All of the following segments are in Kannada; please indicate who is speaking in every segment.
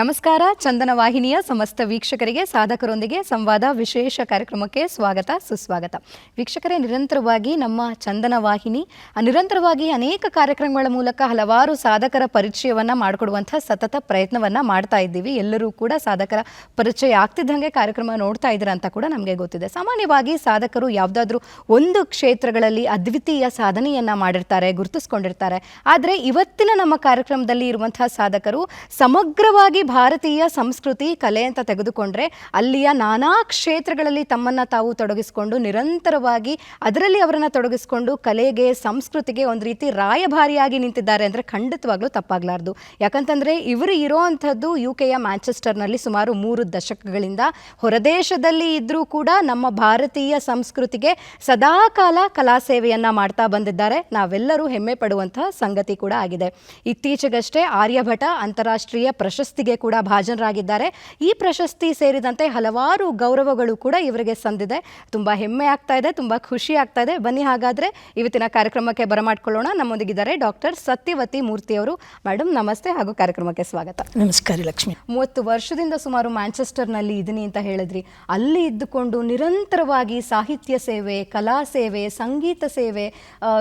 Speaker 1: ನಮಸ್ಕಾರ ಚಂದನ ವಾಹಿನಿಯ ಸಮಸ್ತ ವೀಕ್ಷಕರಿಗೆ, ಸಾಧಕರೊಂದಿಗೆ ಸಂವಾದ ವಿಶೇಷ ಕಾರ್ಯಕ್ರಮಕ್ಕೆ ಸ್ವಾಗತ, ಸುಸ್ವಾಗತ. ವೀಕ್ಷಕರೇ, ನಿರಂತರವಾಗಿ ನಮ್ಮ ಚಂದನ ವಾಹಿನಿ ನಿರಂತರವಾಗಿ ಅನೇಕ ಕಾರ್ಯಕ್ರಮಗಳ ಮೂಲಕ ಹಲವಾರು ಸಾಧಕರ ಪರಿಚಯವನ್ನ ಮಾಡಿಕೊಡುವಂಥ ಸತತ ಪ್ರಯತ್ನವನ್ನ ಮಾಡ್ತಾ ಇದ್ದೀವಿ. ಎಲ್ಲರೂ ಕೂಡ ಸಾಧಕರ ಪರಿಚಯ ಆಗ್ತಿದ್ದಂಗೆ ಕಾರ್ಯಕ್ರಮ ನೋಡ್ತಾ ಇದ್ದೀರಾ ಅಂತ ಕೂಡ ನಮಗೆ ಗೊತ್ತಿದೆ. ಸಾಮಾನ್ಯವಾಗಿ ಸಾಧಕರು ಯಾವುದಾದ್ರೂ ಒಂದು ಕ್ಷೇತ್ರಗಳಲ್ಲಿ ಅದ್ವಿತೀಯ ಸಾಧನೆಯನ್ನ ಮಾಡಿರ್ತಾರೆ, ಗುರುತಿಸ್ಕೊಂಡಿರ್ತಾರೆ. ಆದರೆ ಇವತ್ತಿನ ನಮ್ಮ ಕಾರ್ಯಕ್ರಮದಲ್ಲಿ ಇರುವಂತಹ ಸಾಧಕರು ಸಮಗ್ರವಾಗಿ ಭಾರತೀಯ ಸಂಸ್ಕೃತಿ ಕಲೆ ಅಂತ ತೆಗೆದುಕೊಂಡ್ರೆ ಅಲ್ಲಿಯ ನಾನಾ ಕ್ಷೇತ್ರಗಳಲ್ಲಿ ತಮ್ಮನ್ನ ತಾವು ತೊಡಗಿಸಿಕೊಂಡು ನಿರಂತರವಾಗಿ ಅದರಲ್ಲಿ ಅವರನ್ನ ತೊಡಗಿಸಿಕೊಂಡು ಕಲೆಗೆ, ಸಂಸ್ಕೃತಿಗೆ ಒಂದು ರೀತಿ ರಾಯಭಾರಿಯಾಗಿ ನಿಂತಿದ್ದಾರೆ ಅಂದ್ರೆ ಖಂಡಿತವಾಗ್ಲೂ ತಪ್ಪಾಗ್ಲಾರ್ದು. ಯಾಕಂತಂದ್ರೆ ಇವರು ಇರೋವಂಥದ್ದು ಯು ಕೆಯ ಮ್ಯಾಂಚೆಸ್ಟರ್ನಲ್ಲಿ ಸುಮಾರು ಮೂರು ದಶಕಗಳಿಂದ ಹೊರದೇಶದಲ್ಲಿ ಇದ್ರೂ ಕೂಡ ನಮ್ಮ ಭಾರತೀಯ ಸಂಸ್ಕೃತಿಗೆ ಸದಾಕಾಲ ಕಲಾ ಸೇವೆಯನ್ನ ಮಾಡ್ತಾ ಬಂದಿದ್ದಾರೆ. ನಾವೆಲ್ಲರೂ ಹೆಮ್ಮೆ ಪಡುವಂತಹ ಸಂಗತಿ ಕೂಡ ಆಗಿದೆ. ಇತ್ತೀಚೆಗಷ್ಟೇ ಆರ್ಯಭಟ ಅಂತಾರಾಷ್ಟ್ರೀಯ ಪ್ರಶಸ್ತಿಗೆ ಕೂಡ ಭಾಜನರಾಗಿದ್ದಾರೆ. ಈ ಪ್ರಶಸ್ತಿ ಸೇರಿದಂತೆ ಹಲವಾರು ಗೌರವಗಳು ಕೂಡ ಇವರಿಗೆ ಸಂದಿದೆ. ತುಂಬ ಹೆಮ್ಮೆ ಆಗ್ತಾ ಇದೆ ತುಂಬ ಖುಷಿ ಆಗ್ತಾ ಇದೆ. ಬನ್ನಿ ಹಾಗಾದ್ರೆ ಇವತ್ತಿನ ಕಾರ್ಯಕ್ರಮಕ್ಕೆ ಬರಮಾಡ್ಕೊಳ್ಳೋಣ. ನಮ್ಮೊಂದಿಗಿದ್ದಾರೆ ಡಾಕ್ಟರ್ ಸತ್ಯವತಿ ಮೂರ್ತಿಯವರು ಮೇಡಮ್ ನಮಸ್ತೆ ಹಾಗೂ ಕಾರ್ಯಕ್ರಮಕ್ಕೆ ಸ್ವಾಗತ.
Speaker 2: ನಮಸ್ಕಾರ ಲಕ್ಷ್ಮಿ.
Speaker 1: ಮೂವತ್ತು ವರ್ಷದಿಂದ ಸುಮಾರು ಮ್ಯಾಂಚೆಸ್ಟರ್ನಲ್ಲಿ ಇದ್ದೀನಿ ಅಂತ ಹೇಳಿದ್ರಿ. ಅಲ್ಲಿ ಇದ್ದುಕೊಂಡು ನಿರಂತರವಾಗಿ ಸಾಹಿತ್ಯ ಸೇವೆ ಕಲಾ ಸೇವೆ ಸಂಗೀತ ಸೇವೆ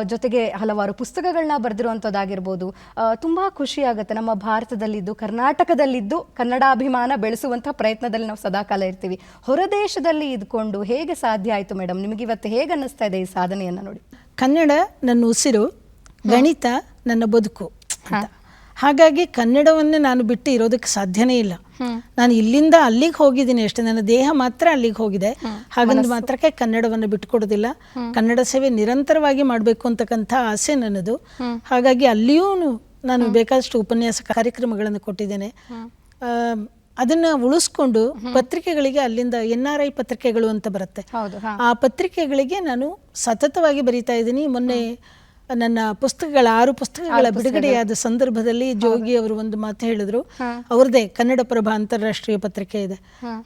Speaker 1: ಜೊತೆಗೆ ಹಲವಾರು ಪುಸ್ತಕಗಳನ್ನ ಬರೆದಿರುವಂಥದ್ದಾಗಿರ್ಬೋದು. ತುಂಬ ಖುಷಿ ಆಗುತ್ತೆ. ನಮ್ಮ ಭಾರತದಲ್ಲಿದ್ದು ಕರ್ನಾಟಕದಲ್ಲಿದ್ದು ಕನ್ನಡಾಭಿಮಾನ ಬೆಳೆಸುವಂಥ ಪ್ರಯತ್ನದಲ್ಲಿ ನಾವು ಸದಾಕಾಲ ಇರ್ತೀವಿ. ಹೊರದೇಶದಲ್ಲಿ ಇದ್ಕೊಂಡು ಹೇಗೆ ಸಾಧ್ಯ ಆಯಿತು ಮೇಡಮ್? ನಿಮಗೆ ಇವತ್ತು ಹೇಗೆ ಅನ್ನಿಸ್ತಾ ಇದೆ ಈ ಸಾಧನೆಯನ್ನು ನೋಡಿ.
Speaker 2: ಕನ್ನಡ ನನ್ನ ಉಸಿರು ಗಣಿತ ನನ್ನ ಬದುಕು ಅಂತ. ಹಾಗಾಗಿ ಕನ್ನಡವನ್ನು ನಾನು ಬಿಟ್ಟು ಇರೋದಕ್ಕೆ ಸಾಧ್ಯನೇ ಇಲ್ಲ. ನಾನು ಇಲ್ಲಿಂದ ಅಲ್ಲಿಗೆ ಹೋಗಿದ್ದೀನಿ ಅಷ್ಟೇ. ನನ್ನ ದೇಹ ಮಾತ್ರ ಅಲ್ಲಿಗೆ ಹೋಗಿದೆ. ಹಾಗಂದು ಮಾತ್ರಕ್ಕೆ ಕನ್ನಡವನ್ನು ಬಿಟ್ಟುಕೊಡೋದಿಲ್ಲ ಕನ್ನಡ ಸೇವೆ ನಿರಂತರವಾಗಿ ಮಾಡಬೇಕು ಅಂತಕ್ಕಂಥ ಆಸೆ ನನ್ನದು. ಹಾಗಾಗಿ ಅಲ್ಲಿಯೂ ನಾನು ಬೇಕಾದಷ್ಟು ಉಪನ್ಯಾಸ ಕಾರ್ಯಕ್ರಮಗಳನ್ನು ಕೊಟ್ಟಿದ್ದೇನೆ. ಅದನ್ನ ಉಳಿಸ್ಕೊಂಡು ಪತ್ರಿಕೆಗಳಿಗೆ ಅಲ್ಲಿಂದ ಎನ್ ಆರ್ ಐ ಪತ್ರಿಕೆಗಳು ಅಂತ ಬರುತ್ತೆ. ಆ ಪತ್ರಿಕೆಗಳಿಗೆ ನಾನು ಸತತವಾಗಿ ಬರೀತಾ ಇದ್ದೀನಿ. ಮೊನ್ನೆ ನನ್ನ ಪುಸ್ತಕಗಳ ಆರು ಪುಸ್ತಕಗಳ ಬಿಡುಗಡೆಯಾದ ಸಂದರ್ಭದಲ್ಲಿ ಜೋಗಿ ಅವರು ಒಂದು ಮಾತು ಹೇಳಿದ್ರು. ಅವ್ರದೇ ಕನ್ನಡ ಪ್ರಭಾ ಅಂತಾರಾಷ್ಟ್ರೀಯ ಪತ್ರಿಕೆ ಇದೆ.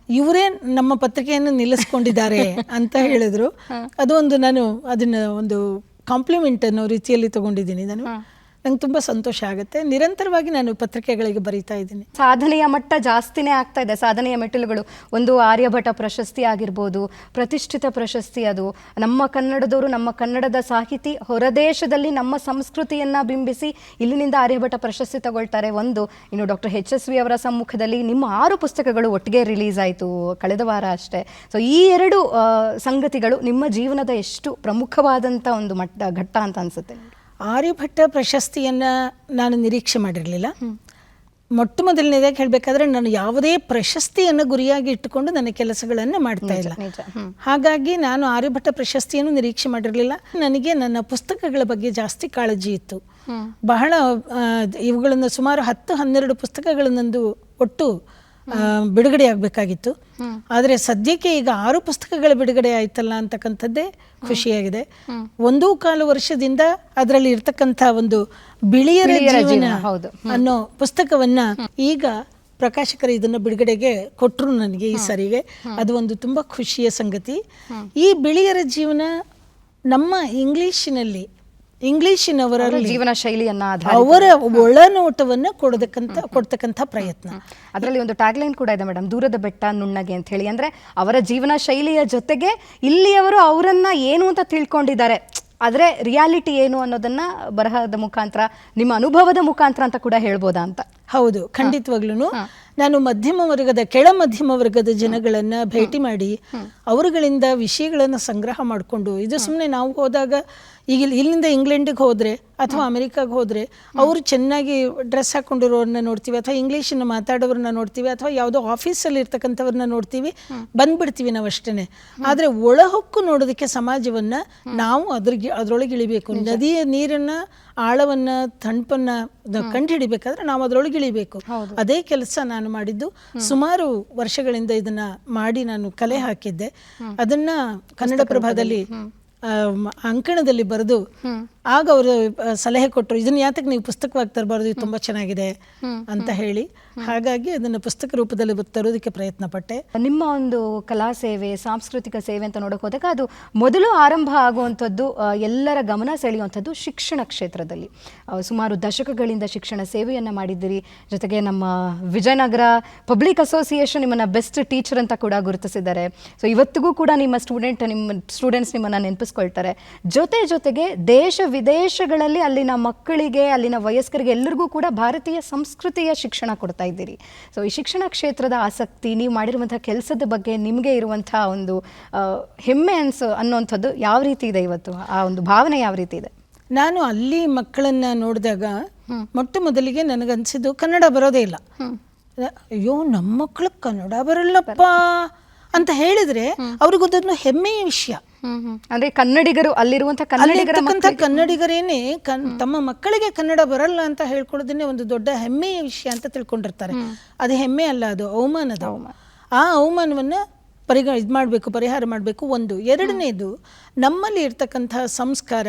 Speaker 2: ಇವರೇ ನಮ್ಮ ಪತ್ರಿಕೆಯನ್ನು ನಿಲ್ಲಿಸ್ಕೊಂಡಿದ್ದಾರೆ ಅಂತ ಹೇಳಿದ್ರು. ಅದು ಒಂದು ನಾನು ಅದನ್ನ ಒಂದು ಕಾಂಪ್ಲಿಮೆಂಟ್ ಅನ್ನೋ ರೀತಿಯಲ್ಲಿ ತಗೊಂಡಿದ್ದೀನಿ ನಾನು. ನಂಗೆ ತುಂಬ ಸಂತೋಷ ಆಗುತ್ತೆ. ನಿರಂತರವಾಗಿ ನಾನು ಪತ್ರಿಕೆಗಳಿಗೆ ಬರೀತಾ ಇದ್ದೀನಿ.
Speaker 1: ಸಾಧನೆಯ ಮಟ್ಟ ಜಾಸ್ತಿನೇ ಆಗ್ತಾ ಇದೆ. ಸಾಧನೆಯ ಮೆಟ್ಟಿಲುಗಳು ಒಂದು ಆರ್ಯಭಟ ಪ್ರಶಸ್ತಿ ಆಗಿರ್ಬೋದು, ಪ್ರತಿಷ್ಠಿತ ಪ್ರಶಸ್ತಿ ಅದು. ನಮ್ಮ ಕನ್ನಡದವರು ನಮ್ಮ ಕನ್ನಡದ ಸಾಹಿತಿ ಹೊರದೇಶದಲ್ಲಿ ನಮ್ಮ ಸಂಸ್ಕೃತಿಯನ್ನ ಬಿಂಬಿಸಿ ಇಲ್ಲಿನಿಂದ ಆರ್ಯಭಟ ಪ್ರಶಸ್ತಿ ತಗೊಳ್ತಾರೆ ಒಂದು. ಇನ್ನು ಡಾಕ್ಟರ್ ಎಚ್ ಎಸ್ ವಿ ಅವರ ಸಮ್ಮುಖದಲ್ಲಿ ನಿಮ್ಮ ಆರು ಪುಸ್ತಕಗಳು ಒಟ್ಟಿಗೆ ರಿಲೀಸ್ ಆಯಿತು ಕಳೆದ ವಾರ ಅಷ್ಟೇ. ಸೊ ಈ ಎರಡು ಸಂಗತಿಗಳು ನಿಮ್ಮ ಜೀವನದ ಎಷ್ಟು ಪ್ರಮುಖವಾದಂಥ ಒಂದು ಮಟ್ಟ, ಘಟ್ಟ ಅಂತ ಅನ್ಸುತ್ತೆ
Speaker 2: ಆರ್ಯಭಟ್ಟ ಪ್ರಶಸ್ತಿಯನ್ನು ನಾನು ನಿರೀಕ್ಷೆ ಮಾಡಿರಲಿಲ್ಲ. ಮೊಟ್ಟ ಮೊದಲನೇದಾಗಿ ಹೇಳಬೇಕಾದ್ರೆ ನಾನು ಯಾವುದೇ ಪ್ರಶಸ್ತಿಯನ್ನು ಗುರಿಯಾಗಿ ಇಟ್ಟುಕೊಂಡು ನನ್ನ ಕೆಲಸಗಳನ್ನು ಮಾಡ್ತಾ ಇಲ್ಲ. ಹಾಗಾಗಿ ನಾನು ಆರ್ಯಭಟ್ಟ ಪ್ರಶಸ್ತಿಯನ್ನು ನಿರೀಕ್ಷೆ ಮಾಡಿರಲಿಲ್ಲ. ನನಗೆ ನನ್ನ ಪುಸ್ತಕಗಳ ಬಗ್ಗೆ ಜಾಸ್ತಿ ಕಾಳಜಿ ಇತ್ತು. ಬಹಳ ಇವುಗಳನ್ನು ಸುಮಾರು ಹತ್ತು ಹನ್ನೆರಡು ಪುಸ್ತಕಗಳು ನಂದು ಒಟ್ಟು ಬಿಡುಗಡೆ ಆಗಬೇಕಾಗಿತ್ತು. ಆದರೆ ಸದ್ಯಕ್ಕೆ ಈಗ ಆರು ಪುಸ್ತಕಗಳ ಬಿಡುಗಡೆ ಆಯ್ತಲ್ಲ ಅಂತಕ್ಕಂಥದ್ದೇ ಖುಷಿಯಾಗಿದೆ. ಒಂದೂ ಕಾಲು ವರ್ಷದಿಂದ ಅದರಲ್ಲಿ ಇರ್ತಕ್ಕಂಥ ಒಂದು ಬಿಳಿಯರ ಜೀವನ
Speaker 1: ಹೌದು.
Speaker 2: ಅನ್ನೋ ಪುಸ್ತಕವನ್ನ ಈಗ ಪ್ರಕಾಶಕರು ಇದನ್ನ ಬಿಡುಗಡೆಗೆ ಕೊಟ್ಟರು ನನಗೆ ಈ ಸರಿಗೆ. ಅದು ಒಂದು ತುಂಬಾ ಖುಷಿಯ ಸಂಗತಿ. ಈ ಬಿಳಿಯರ ಜೀವನ ನಮ್ಮ ಇಂಗ್ಲಿಶಿನಲ್ಲಿ ಇಂಗ್ಲಿಶಿನವರಲ್ಲಿ
Speaker 1: ಜೀವನ ಶೈಲಿಯನ್ನ
Speaker 2: ಅವರ ಒಳನೋಟವನ್ನ ಕೊಡತಕ್ಕಂಥ ಕೊಡ್ತಕ್ಕಂಥ ಪ್ರಯತ್ನ.
Speaker 1: ಅದರಲ್ಲಿ ಒಂದು ಟ್ಯಾಗ್ಲೈನ್ ಕೂಡ ಇದೆ ಮೇಡಮ್ ದೂರದ ಬೆಟ್ಟ ನುಣ್ಣಗೆ ಅಂತ ಹೇಳಿ. ಅಂದ್ರೆ ಅವರ ಜೀವನ ಶೈಲಿಯ ಜೊತೆಗೆ ಇಲ್ಲಿಯವರು ಅವರನ್ನ ಏನು ಅಂತ ತಿಳ್ಕೊಂಡಿದ್ದಾರೆ. ಆದ್ರೆ ರಿಯಾಲಿಟಿ ಏನು ಅನ್ನೋದನ್ನ ಬರಹದ ಮುಖಾಂತರ ನಿಮ್ಮ ಅನುಭವದ ಮುಖಾಂತರ ಅಂತ ಕೂಡ ಹೇಳ್ಬೋದಾ ಅಂತ.
Speaker 2: ಹೌದು. ಖಂಡಿತವಾಗ್ಲೂ ನಾನು ಮಧ್ಯಮ ವರ್ಗದ ಕೆಳ ಮಧ್ಯಮ ವರ್ಗದ ಜನಗಳನ್ನು ಭೇಟಿ ಮಾಡಿ ಅವರುಗಳಿಂದ ವಿಷಯಗಳನ್ನು ಸಂಗ್ರಹ ಮಾಡಿಕೊಂಡು ಇದು ಸುಮ್ಮನೆ ನಾವು ಹೋದಾಗ ಈಗ ಇಲ್ಲಿ- ಇಲ್ಲಿಂದ ಇಂಗ್ಲೆಂಡಿಗೆ ಹೋದರೆ ಅಥವಾ ಅಮೆರಿಕಾಗೆ ಹೋದರೆ ಅವರು ಚೆನ್ನಾಗಿ ಡ್ರೆಸ್ ಹಾಕ್ಕೊಂಡಿರೋರನ್ನ ನೋಡ್ತೀವಿ ಅಥವಾ ಇಂಗ್ಲೀಷನ್ನು ಮಾತಾಡೋರನ್ನ ನೋಡ್ತೀವಿ ಅಥವಾ ಯಾವುದೋ ಆಫೀಸಲ್ಲಿ ಇರ್ತಕ್ಕಂಥವ್ರನ್ನ ನೋಡ್ತೀವಿ ಬಂದ್ಬಿಡ್ತೀವಿ ನಾವು ಅಷ್ಟೇನೆ. ಆದರೆ ಒಳಹೊಕ್ಕು ನೋಡೋದಕ್ಕೆ ಸಮಾಜವನ್ನ ನಾವು ಅದ್ರಿಗೆ ಅದರೊಳಗೆ ಇಳಿಬೇಕು. ನದಿಯ ನೀರನ್ನ ಆಳವನ್ನ ತಣ್ಪನ್ನ ಕಂಡು ಹಿಡಿಬೇಕಾದ್ರೆ ನಾವು ಅದರೊಳಗೆ ಇಳಿಬೇಕು. ಅದೇ ಕೆಲಸ ನಾನು ಮಾಡಿದ್ದು. ಸುಮಾರು ವರ್ಷಗಳಿಂದ ಇದನ್ನ ಮಾಡಿ ನಾನು ಕಲೆ ಹಾಕಿದ್ದೆ. ಅದನ್ನ ಕನ್ನಡ ಪ್ರಭಾದಲ್ಲಿ ಅಂಕಣದಲ್ಲಿ ಬರೆದು ಆಗ ಅವರು ಸಲಹೆ ಕೊಟ್ಟರು ಇದನ್ನ ಯಾತಕ್ಕೆ ನೀವು ಪುಸ್ತಕವಾಗಿ ತರಬಾರ್ದು? ಇದು ತುಂಬಾ ಚೆನ್ನಾಗಿದೆ ಅಂತ ಹೇಳಿ. ಹಾಗಾಗಿ ಅದನ್ನು ಪುಸ್ತಕ ರೂಪದಲ್ಲಿ ತರೋದಕ್ಕೆ ಪ್ರಯತ್ನ ಪಟ್ಟೆ
Speaker 1: ನಿಮ್ಮ ಒಂದು ಕಲಾ ಸೇವೆ, ಸಾಂಸ್ಕೃತಿಕ ಸೇವೆ ಅಂತ ನೋಡಕ್ ಹೋದಾಗ ಅದು ಮೊದಲು ಆರಂಭ ಆಗುವಂಥದ್ದು ಎಲ್ಲರ ಗಮನ ಸೆಳೆಯುವಂಥದ್ದು ಶಿಕ್ಷಣ ಕ್ಷೇತ್ರದಲ್ಲಿ. ಸುಮಾರು ದಶಕಗಳಿಂದ ಶಿಕ್ಷಣ ಸೇವೆಯನ್ನು ಮಾಡಿದ್ದೀರಿ. ಜೊತೆಗೆ ನಮ್ಮ ವಿಜಯನಗರ ಪಬ್ಲಿಕ್ ಅಸೋಸಿಯೇಷನ್ ನಿಮ್ಮನ್ನ ಬೆಸ್ಟ್ ಟೀಚರ್ ಅಂತ ಕೂಡ ಗುರುತಿಸಿದ್ದಾರೆ. ಸೊ ಇವತ್ತಿಗೂ ಕೂಡ ನಿಮ್ಮ ಸ್ಟೂಡೆಂಟ್, ನಿಮ್ಮ ಸ್ಟೂಡೆಂಟ್ಸ್ ನಿಮ್ಮನ್ನ ನೆನಪಿಸ್ಕೊಳ್ತಾರೆ. ಜೊತೆ ಜೊತೆಗೆ ದೇಶ ವಿದೇಶಗಳಲ್ಲಿ ಅಲ್ಲಿನ ಮಕ್ಕಳಿಗೆ, ಅಲ್ಲಿನ ವಯಸ್ಕರಿಗೆ ಎಲ್ಲರಿಗೂ ಕೂಡ ಭಾರತೀಯ ಸಂಸ್ಕೃತಿಯ ಶಿಕ್ಷಣ ಕೊಡ್ತಾ ಇದ್ದೀರಿ. ಸೊ ಈ ಶಿಕ್ಷಣ ಕ್ಷೇತ್ರದ ಆಸಕ್ತಿ ನೀವು ಮಾಡಿರುವಂಥ ಕೆಲಸದ ಬಗ್ಗೆ ನಿಮಗೆ ಇರುವಂಥ ಒಂದು ಹೆಮ್ಮೆ ಅನ್ಸೋ ಅನ್ನೋಂಥದ್ದು ಯಾವ ರೀತಿ ಇದೆ ಇವತ್ತು? ಆ ಒಂದು ಭಾವನೆ ಯಾವ ರೀತಿ ಇದೆ?
Speaker 2: ನಾನು ಅಲ್ಲಿ ಮಕ್ಕಳನ್ನ ನೋಡಿದಾಗ ಮೊಟ್ಟ ಮೊದಲಿಗೆ ನನಗನ್ಸಿದ್ದು ಕನ್ನಡ ಬರೋದೇ ಇಲ್ಲ. ಅಯ್ಯೋ ನಮ್ಮ ಮಕ್ಕಳು ಕನ್ನಡ ಬರಲ್ಲಪ್ಪ ಅಂತ ಹೇಳಿದ್ರೆ ಅವ್ರಿಗೊಂದೊಂದು ಹೆಮ್ಮೆಯ ವಿಷಯ.
Speaker 1: ಅಂದ್ರೆ ಕನ್ನಡಿಗರು ಅಲ್ಲಿರುವಂತಹ ಕನ್ನಡಿಗರಂತ
Speaker 2: ಅಲ್ಲಿರ್ತಕ್ಕಂಥ ಕನ್ನಡಿಗರೇನೆ ಕನ್ ತಮ್ಮ ಮಕ್ಕಳಿಗೆ ಕನ್ನಡ ಬರಲ್ಲ ಅಂತ ಹೇಳ್ಕೊಳ್ಳೋದನ್ನೇ ಒಂದು ದೊಡ್ಡ ಹೆಮ್ಮೆಯ ವಿಷಯ ಅಂತ ತಿಳ್ಕೊಂಡಿರ್ತಾರೆ. ಅದು ಹೆಮ್ಮೆ ಅಲ್ಲ ಅದು ಅವಮಾನದ. ಆ ಅವಮಾನವನ್ನ ಪರಿಗ ಇದು ಮಾಡಬೇಕು ಪರಿಹಾರ ಮಾಡಬೇಕು ಒಂದು. ಎರಡನೇದು ನಮ್ಮಲ್ಲಿ ಇರ್ತಕ್ಕಂಥ ಸಂಸ್ಕಾರ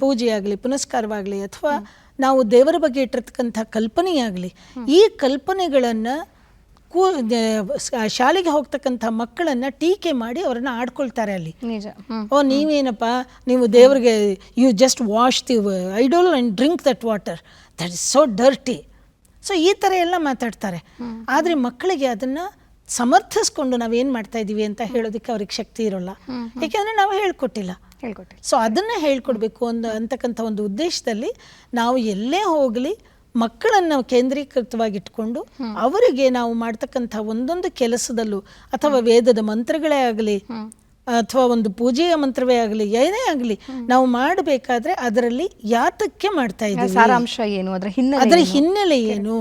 Speaker 2: ಪೂಜೆ ಆಗಲಿ ಪುನಸ್ಕಾರವಾಗಲಿ ಅಥವಾ ನಾವು ದೇವರ ಬಗ್ಗೆ ಇಟ್ಟಿರ್ತಕ್ಕಂಥ ಕಲ್ಪನೆಯಾಗಲಿ ಈ ಕಲ್ಪನೆಗಳನ್ನು ಕೂ ಶಾಲೆಗೆ ಹೋಗ್ತಕ್ಕಂಥ ಮಕ್ಕಳನ್ನ ಟೀಕೆ ಮಾಡಿ ಅವ್ರನ್ನ ಆಡ್ಕೊಳ್ತಾರೆ ಅಲ್ಲಿ.
Speaker 1: ನಿಜ.
Speaker 2: ಓ ನೀವೇನಪ್ಪ? ನೀವು ದೇವ್ರಿಗೆ you just wash the idol and drink that water that is so dirty so ಈ ಥರ ಎಲ್ಲ ಮಾತಾಡ್ತಾರೆ. ಆದರೆ ಮಕ್ಕಳಿಗೆ ಅದನ್ನು ಸಮರ್ಥಿಸ್ಕೊಂಡು ನಾವೇನು ಮಾಡ್ತಾ ಇದ್ದೀವಿ ಅಂತ ಹೇಳೋದಕ್ಕೆ ಅವ್ರಿಗೆ ಶಕ್ತಿ ಇರೋಲ್ಲ. ಯಾಕೆಂದರೆ ನಾವು ಹೇಳ್ಕೊಟ್ಟಿಲ್ಲ.
Speaker 1: ಹೇಳ್ಕೊಟ್ಟಿಲ್ಲ.
Speaker 2: ಸೊ ಅದನ್ನು ಹೇಳ್ಕೊಡ್ಬೇಕು ಒಂದು ಅಂತಕ್ಕಂಥ ಒಂದು ಉದ್ದೇಶದಲ್ಲಿ ನಾವು ಎಲ್ಲೇ ಹೋಗಲಿ ಮಕ್ಕಳನ್ನು ಕೇಂದ್ರೀಕೃತವಾಗಿ ಇಟ್ಕೊಂಡು ಅವರಿಗೆ ನಾವು ಮಾಡ್ತಕ್ಕಂಥ ಒಂದೊಂದು ಕೆಲಸದಲ್ಲೂ ಅಥವಾ ವೇದದ ಮಂತ್ರಗಳೇ ಆಗಲಿ ಅಥವಾ ಒಂದು ಪೂಜೆಯ ಮಂತ್ರವೇ ಆಗಲಿ ಏನೇ ಆಗಲಿ ನಾವು ಮಾಡಬೇಕಾದ್ರೆ ಅದರಲ್ಲಿ ಯಾತಕ್ಕೆ ಮಾಡ್ತಾ ಇದ್ದೀವಿ?
Speaker 1: ಸಾರಾಂಶ ಏನು? ಅದರ ಹಿನ್ನೆಲೆ
Speaker 2: ಅದರ ಹಿನ್ನೆಲೆ ಏನು?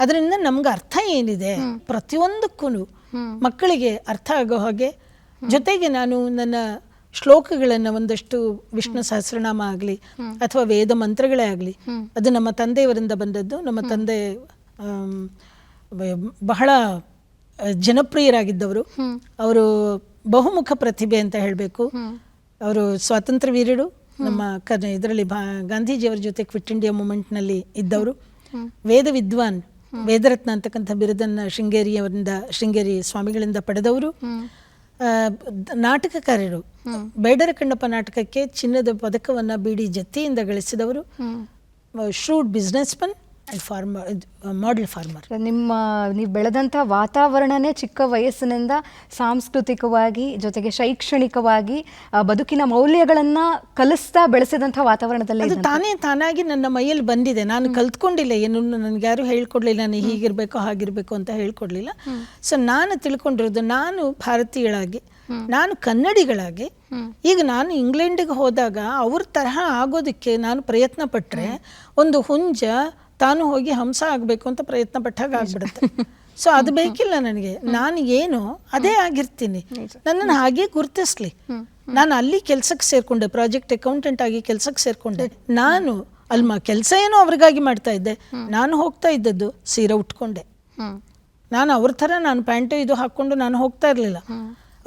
Speaker 2: ಅದರಿಂದ ನಮ್ಗೆ ಅರ್ಥ ಏನಿದೆ? ಪ್ರತಿಯೊಂದಕ್ಕೂ ಮಕ್ಕಳಿಗೆ ಅರ್ಥ ಆಗೋ ಹಾಗೆ ಜೊತೆಗೆ ನಾನು ನನ್ನ ಶ್ಲೋಕಗಳನ್ನು ಒಂದಷ್ಟು ವಿಷ್ಣು ಸಹಸ್ರನಾಮ ಆಗಲಿ ಅಥವಾ ವೇದ ಮಂತ್ರಗಳೇ ಆಗಲಿ, ಅದು ನಮ್ಮ ತಂದೆಯವರಿಂದ ಬಂದದ್ದು. ನಮ್ಮ ತಂದೆ ಬಹಳ ಜನಪ್ರಿಯರಾಗಿದ್ದವರು. ಅವರು ಬಹುಮುಖ ಪ್ರತಿಭೆ ಅಂತ ಹೇಳಬೇಕು. ಅವರು ಸ್ವಾತಂತ್ರ್ಯ ವೀರರು. ನಮ್ಮ ಕರ್ ಇದರಲ್ಲಿ ಗಾಂಧೀಜಿಯವರ ಜೊತೆ ಕ್ವಿಟ್ ಇಂಡಿಯಾ ಮೂಮೆಂಟ್ನಲ್ಲಿ ಇದ್ದವರು. ವೇದ ವಿದ್ವಾನ್, ವೇದರತ್ನ ಅಂತಕ್ಕಂಥ ಬಿರುದನ್ನು ಶೃಂಗೇರಿಯವರಿಂದ, ಶೃಂಗೇರಿ ಸ್ವಾಮಿಗಳಿಂದ ಪಡೆದವರು. ನಾಟಕಕಾರರು. ಬೇಡರ ಕಣ್ಣಪ್ಪ ನಾಟಕಕ್ಕೆ ಚಿನ್ನದ ಪದಕವನ್ನು ಬಿಡಿ ಜತ್ತಿಯಿಂದ ಗಳಿಸಿದವರು shrewd businessman and farmer model farmer
Speaker 1: ನಿಮ್ಮ ನೀವು ಬೆಳೆದಂಥ ವಾತಾವರಣನೇ ಚಿಕ್ಕ ವಯಸ್ಸಿನಿಂದ ಸಾಂಸ್ಕೃತಿಕವಾಗಿ ಜೊತೆಗೆ ಶೈಕ್ಷಣಿಕವಾಗಿ ಬದುಕಿನ ಮೌಲ್ಯಗಳನ್ನು ಕಲಿಸ್ತಾ ಬೆಳೆಸಿದಂಥ ವಾತಾವರಣದಲ್ಲಿ
Speaker 2: ಅದು ತಾನೇ ತಾನಾಗಿ ನನ್ನ ಮೈಯಲ್ಲಿ ಬಂದಿದೆ. ನಾನು ಕಲ್ತ್ಕೊಂಡಿಲ್ಲ ಏನು ನನಗೆ ಯಾರು ಹೇಳ್ಕೊಡ್ಲಿಲ್ಲ ನಾನು ಹೀಗಿರಬೇಕು ಹಾಗಿರಬೇಕು ಅಂತ ಹೇಳ್ಕೊಡ್ಲಿಲ್ಲ. ಸೊ ನಾನು ತಿಳ್ಕೊಂಡಿರೋದು ನಾನು ಭಾರತೀಯಳಾಗಿ ನಾನು ಕನ್ನಡಿಗಳಾಗಿ ಈಗ ನಾನು ಇಂಗ್ಲೆಂಡಿಗೆ ಹೋದಾಗ ಅವ್ರ ತರಹ ಆಗೋದಕ್ಕೆ ನಾನು ಪ್ರಯತ್ನ ಪಟ್ಟರೆ ಒಂದು ಹುಂಜ ತಾನು ಹೋಗಿ ಹಂಸ ಆಗಬೇಕು ಅಂತ ಪ್ರಯತ್ನ ಪಟ್ಟಾಗ ಆಗ್ಬಿಡುತ್ತೆ. ಸೊ ಅದು ಬೇಕಿಲ್ಲ ನನಗೆ. ನಾನು ಏನು ಅದೇ ಆಗಿರ್ತೀನಿ. ನನ್ನನ್ನು ಹಾಗೆ ಗುರುತಿಸ್ಲಿ. ನಾನು ಅಲ್ಲಿ ಕೆಲಸಕ್ಕೆ ಸೇರಿಕೊಂಡೆ ಪ್ರಾಜೆಕ್ಟ್ ಅಕೌಂಟೆಂಟ್ ಆಗಿ ಕೆಲಸಕ್ಕೆ ಸೇರಿಕೊಂಡೆ. ನಾನು ಅಲ್ಮ ಕೆಲಸ ಏನೋ ಅವ್ರಿಗಾಗಿ ಮಾಡ್ತಾ ಇದ್ದೆ. ನಾನು ಹೋಗ್ತಾ ಇದ್ದದ್ದು ಸೀರೆ ಉಟ್ಕೊಂಡೆ. ನಾನು ಅವ್ರ ಥರ ನಾನು ಪ್ಯಾಂಟು ಇದು ಹಾಕ್ಕೊಂಡು ನಾನು ಹೋಗ್ತಾ ಇರಲಿಲ್ಲ.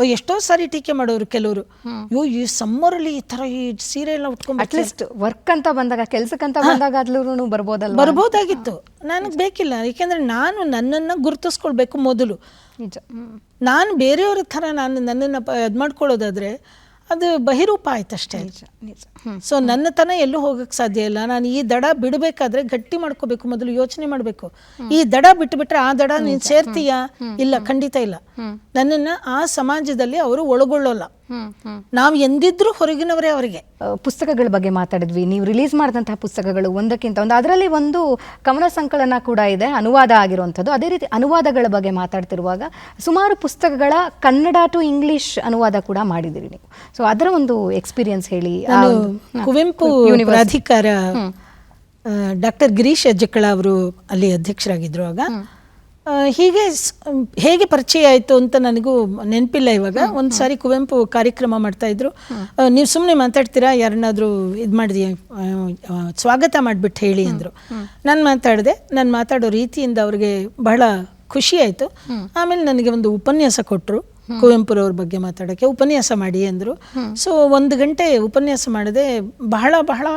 Speaker 2: ಎಷ್ಟೋ ಸಾರಿ ಟೀಕೆ ಮಾಡೋರು ಕೆಲವರು. ಅಯ್ಯೋ ಈ ಸಮ್ಮರಲ್ಲಿ ಈ ಥರ ಈ ಸೀರೆ ಎಲ್ಲ ಉಟ್ಕೊಂಡ್
Speaker 1: ಅಟ್ಲೀಸ್ಟ್ ವರ್ಕ್ ಅಂತ ಬಂದಾಗ ಕೆಲ್ಸಕ್ಕಂತ ಬಂದಾಗ ಅದ್ಲೂ ಬರ್ಬೋದಲ್ಲ
Speaker 2: ಬರ್ಬೋದಾಗಿತ್ತು. ನನಗೆ ಬೇಕಿಲ್ಲ. ಯಾಕೆಂದ್ರೆ ನಾನು ನನ್ನನ್ನು ಗುರುತಿಸ್ಕೊಳ್ಬೇಕು ಮೊದಲು.
Speaker 1: ನಿಜ.
Speaker 2: ನಾನು ಬೇರೆಯವ್ರ ಥರ ನಾನು ನನ್ನನ್ನು ಇದು ಮಾಡ್ಕೊಳ್ಳೋದಾದ್ರೆ ಅದು ಬಹಿರೂಪ ಆಯ್ತಷ್ಟೇ
Speaker 1: ನಿಜ ನಿಜ. ಹ್ಮ್.
Speaker 2: ಸೊ ನನ್ನತನ ಎಲ್ಲೂ ಹೋಗಕ್ಕೆ ಸಾಧ್ಯ ಇಲ್ಲ. ನಾನು ಈ ದಡ ಬಿಡಬೇಕಾದ್ರೆ ಗಟ್ಟಿ ಮಾಡ್ಕೋಬೇಕು ಮೊದಲು ಯೋಚನೆ ಮಾಡಬೇಕು. ಈ ದಡ ಬಿಟ್ಟುಬಿಟ್ರೆ ಆ ದಡ ನೀನ್ ಸೇರ್ತೀಯಾ? ಇಲ್ಲ ಖಂಡಿತ ಇಲ್ಲ. ನನ್ನನ್ನ ಆ ಸಮಾಜದಲ್ಲಿ ಅವರು ಒಳಗೊಳ್ಳೋಲ್ಲ. ನಾವು ಎಂದಿದ್ರು ಹೊರಗಿನವರೇ ಅವರಿಗೆ.
Speaker 1: ಪುಸ್ತಕಗಳ ಬಗ್ಗೆ ಮಾತಾಡಿದ್ವಿ. ನೀವು ರಿಲೀಸ್ ಮಾಡಿದಂತಹ ಪುಸ್ತಕಗಳು ಒಂದಕ್ಕಿಂತ ಒಂದು ಅದರಲ್ಲಿ ಒಂದು ಕವನ ಸಂಕಲನ ಕೂಡ ಇದೆ ಅನುವಾದ ಆಗಿರುವಂಥದ್ದು. ಅದೇ ರೀತಿ ಅನುವಾದಗಳ ಬಗ್ಗೆ ಮಾತಾಡ್ತಿರುವಾಗ ಸುಮಾರು ಪುಸ್ತಕಗಳ ಕನ್ನಡ ಟು ಇಂಗ್ಲಿಷ್ ಅನುವಾದ ಕೂಡ ಮಾಡಿದಿರಿ ನೀವು. ಸೊ ಅದರ ಒಂದು ಎಕ್ಸ್ಪೀರಿಯನ್ಸ್ ಹೇಳಿ.
Speaker 2: ಕುವೆಂಪು ಪ್ರಾಧಿಕಾರ ಡಾಕ್ಟರ್ ಗಿರೀಶ್ ಅಜ್ಜಕ್ಕಳ ಅವರು ಅಲ್ಲಿ ಅಧ್ಯಕ್ಷರಾಗಿದ್ರು ಆಗ. ಹೀಗೆ ಹೇಗೆ ಪರಿಚಯ ಆಯಿತು ಅಂತ ನನಗೂ ನೆನಪಿಲ್ಲ ಇವಾಗ. ಒಂದು ಸಾರಿ ಕುವೆಂಪು ಕಾರ್ಯಕ್ರಮ ಮಾಡ್ತಾ ಇದ್ರು. ನೀವು ಸುಮ್ಮನೆ ಮಾತಾಡ್ತೀರಾ? ಯಾರನ್ನಾದರೂ ಇದು ಮಾಡಿದಿ ಸ್ವಾಗತ ಮಾಡಿಬಿಟ್ಟು ಹೇಳಿ ಅಂದರು. ನಾನು ಮಾತಾಡಿದೆ. ನಾನು ಮಾತಾಡೋ ರೀತಿಯಿಂದ ಅವ್ರಿಗೆ ಬಹಳ ಖುಷಿ ಆಯಿತು. ಆಮೇಲೆ ನನಗೆ ಒಂದು ಉಪನ್ಯಾಸ ಕೊಟ್ಟರು ಕುವೆಂಪುರವ್ರ ಬಗ್ಗೆ ಮಾತಾಡೋಕ್ಕೆ. ಉಪನ್ಯಾಸ ಮಾಡಿ ಅಂದರು. ಸೊ ಒಂದು ಗಂಟೆ ಉಪನ್ಯಾಸ ಮಾಡಿದೆ ಬಹಳ ಬಹಳ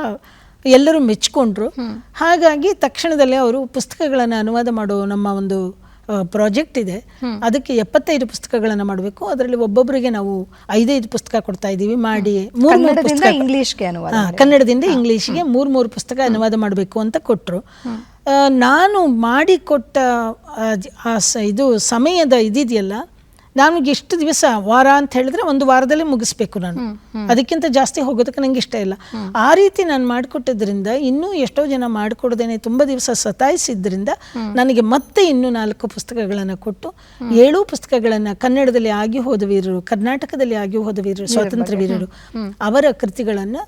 Speaker 2: ಎಲ್ಲರೂ ಮೆಚ್ಕೊಂಡ್ರು. ಹಾಗಾಗಿ ತಕ್ಷಣದಲ್ಲೇ ಅವರು ಪುಸ್ತಕಗಳನ್ನು ಅನುವಾದ ಮಾಡೋ ನಮ್ಮ ಒಂದು ಪ್ರಾಜೆಕ್ಟ್ ಇದೆ. ಅದಕ್ಕೆ ಎಪ್ಪತ್ತೈದು ಪುಸ್ತಕಗಳನ್ನು ಮಾಡಬೇಕು. ಅದರಲ್ಲಿ ಒಬ್ಬೊಬ್ಬರಿಗೆ ನಾವು ಐದೈದು ಪುಸ್ತಕ ಕೊಡ್ತಾ ಇದ್ದೀವಿ. ಮಾಡಿ ಮೂರು ಪುಸ್ತಕ.
Speaker 1: ಇಂಗ್ಲಿಷ್ಗೆ ಅನುವಾದ
Speaker 2: ಕನ್ನಡದಿಂದ ಇಂಗ್ಲಿಷ್ಗೆ ಮೂರು ಮೂರು ಪುಸ್ತಕ ಅನುವಾದ ಮಾಡಬೇಕು ಅಂತ ಕೊಟ್ಟರು ನಾನು ಮಾಡಿಕೊಟ್ಟ ಇದು ಸಮಯದ ಇದಿದೆಯಲ್ಲ ನನಗೆ ಎಷ್ಟು ದಿವಸ ವಾರ ಅಂತ ಹೇಳಿದ್ರೆ ಒಂದು ವಾರದಲ್ಲಿ ಮುಗಿಸ್ಬೇಕು ನಾನು. ಅದಕ್ಕಿಂತ ಜಾಸ್ತಿ ಹೋಗೋದಕ್ಕೆ ನಂಗೆ ಇಷ್ಟ ಇಲ್ಲ. ಆ ರೀತಿ ನಾನು ಮಾಡಿಕೊಟ್ಟಿದ್ರಿಂದ ಇನ್ನೂ ಎಷ್ಟೋ ಜನ ಮಾಡಿಕೊಡ್ದೇನೆ ತುಂಬ ದಿವಸ ಸತಾಯಿಸಿದ್ರಿಂದ ನನಗೆ ಮತ್ತೆ ಇನ್ನೂ ನಾಲ್ಕು ಪುಸ್ತಕಗಳನ್ನು ಕೊಟ್ಟು ಏಳು ಪುಸ್ತಕಗಳನ್ನು ಕನ್ನಡದಲ್ಲಿ ಆಗಿ ಹೋದ ವೀರರು ಕರ್ನಾಟಕದಲ್ಲಿ ಆಗಿ ಹೋದ ವೀರರು ಸ್ವಾತಂತ್ರ್ಯ ವೀರರು ಅವರ ಕೃತಿಗಳನ್ನು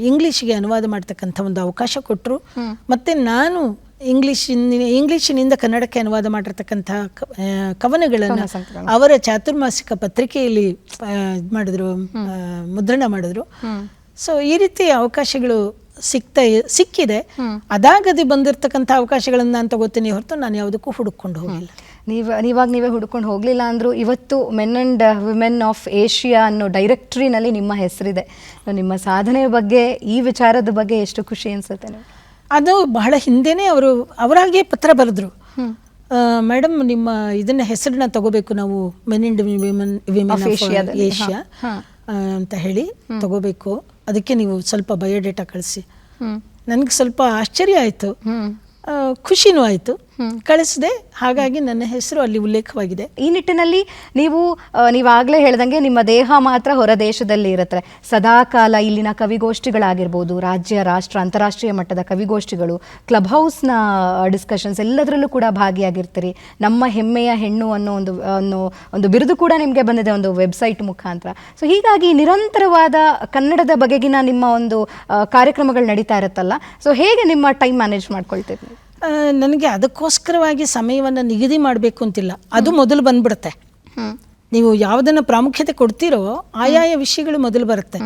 Speaker 2: ಇಂಗ್ಲಿಷ್ಗೆ ಅನುವಾದ ಮಾಡ್ತಕ್ಕಂಥ ಒಂದು ಅವಕಾಶ ಕೊಟ್ಟರು ಮತ್ತೆ ನಾನು ಇಂಗ್ಲಿಷಿನ ಇಂಗ್ಲಿಷಿನಿಂದ ಕನ್ನಡಕ್ಕೆ ಅನುವಾದ ಮಾಡಿರ್ತಕ್ಕಂಥ ಕವನಗಳನ್ನು ಅವರ ಚಾತುರ್ಮಾಸಿಕ ಪತ್ರಿಕೆಯಲ್ಲಿ ಮಾಡಿದ್ರು ಮುದ್ರಣ ಮಾಡಿದ್ರು. ಸೊ ಈ ರೀತಿ ಅವಕಾಶಗಳು ಸಿಗ್ತಾ ಸಿಕ್ಕಿದೆ. ಅದಾಗದೆ ಬಂದಿರತಕ್ಕಂಥ ಅವಕಾಶಗಳನ್ನು ನಾನು ತಗೋತೀನಿ ಹೊರತು ನಾನು ಯಾವುದಕ್ಕೂ ಹುಡುಕೊಂಡು ಹೋಗಿಲ್ಲ.
Speaker 1: ನೀವು ನೀವಾಗ ನೀವೇ ಹುಡ್ಕೊಂಡು ಹೋಗಲಿಲ್ಲ ಅಂದರೂ ಇವತ್ತು men and women of Asia ಅನ್ನೋ ಡೈರೆಕ್ಟ್ರಿನಲ್ಲಿ ನಿಮ್ಮ ಹೆಸರಿದೆ. ನಿಮ್ಮ ಸಾಧನೆಯ ಬಗ್ಗೆ ಈ ವಿಚಾರದ ಬಗ್ಗೆ ಎಷ್ಟು ಖುಷಿ ಅನ್ಸುತ್ತೆ ನೀವು
Speaker 2: ಅದು ಬಹಳ ಹಿಂದೆನೇ ಅವರು ಅವರಾಗೆ ಪತ್ರ ಬರೆದ್ರು. ಮೇಡಮ್ ನಿಮ್ಮ ಇದನ್ನ ಹೆಸರನ್ನ ತಗೋಬೇಕು ನಾವು men and women women Asia ಅಂತ ಹೇಳಿ ತಗೋಬೇಕು. ಅದಕ್ಕೆ ನೀವು ಸ್ವಲ್ಪ ಬಯೋಡೇಟಾ ಕಳಿಸಿ. ನನಗೆ ಸ್ವಲ್ಪ ಆಶ್ಚರ್ಯ ಆಯಿತು. ಖುಷಿನೂ ಆಯಿತು. ಕಳಿಸಿದೆ. ಹಾಗಾಗಿ ನನ್ನ ಹೆಸರು ಅಲ್ಲಿ ಉಲ್ಲೇಖವಾಗಿದೆ.
Speaker 1: ಈ ನಿಟ್ಟಿನಲ್ಲಿ ನೀವು ನೀವಾಗಲೇ ಹೇಳ್ದಂಗೆ ನಿಮ್ಮ ದೇಹ ಮಾತ್ರ ಹೊರ ದೇಶದಲ್ಲಿ ಇರುತ್ತೆ. ಸದಾಕಾಲ ಇಲ್ಲಿನ ಕವಿಗೋಷ್ಠಿಗಳಾಗಿರ್ಬೋದು, ರಾಜ್ಯ, ರಾಷ್ಟ್ರ, ಅಂತಾರಾಷ್ಟ್ರೀಯ ಮಟ್ಟದ ಕವಿಗೋಷ್ಠಿಗಳು, ಕ್ಲಬ್ ಹೌಸ್ನ ಡಿಸ್ಕಷನ್ಸ್ ಎಲ್ಲದರಲ್ಲೂ ಕೂಡ ಭಾಗಿಯಾಗಿರ್ತೀರಿ. ನಮ್ಮ ಹೆಮ್ಮೆಯ ಹೆಣ್ಣು ಅನ್ನೋ ಒಂದು ಅನ್ನೋ ಒಂದು ಬಿರುದು ಕೂಡ ನಿಮಗೆ ಬಂದಿದೆ ಒಂದು ವೆಬ್ಸೈಟ್ ಮುಖಾಂತರ. ಸೊ ಹೀಗಾಗಿ ನಿರಂತರವಾದ ಕನ್ನಡದ ಬಗೆಗಿನ ನಿಮ್ಮ ಒಂದು ಕಾರ್ಯಕ್ರಮಗಳು ನಡೀತಾ ಇರುತ್ತಲ್ಲ. ಸೊ ಹೇಗೆ ನಿಮ್ಮ ಟೈಮ್ ಮ್ಯಾನೇಜ್ ಮಾಡ್ಕೊಳ್ತೀರಿ?
Speaker 2: ನನಗೆ ಅದಕ್ಕೋಸ್ಕರವಾಗಿ ಸಮಯವನ್ನು ನಿಗದಿ ಮಾಡಬೇಕು ಅಂತಿಲ್ಲ. ಅದು ಮೊದಲು ಬಂದ್ಬಿಡುತ್ತೆ. ನೀವು ಯಾವುದನ್ನ ಪ್ರಾಮುಖ್ಯತೆ ಕೊಡ್ತೀರೋ ಆಯಾಯ ವಿಷಯಗಳು ಮೊದಲು ಬರುತ್ತೆ.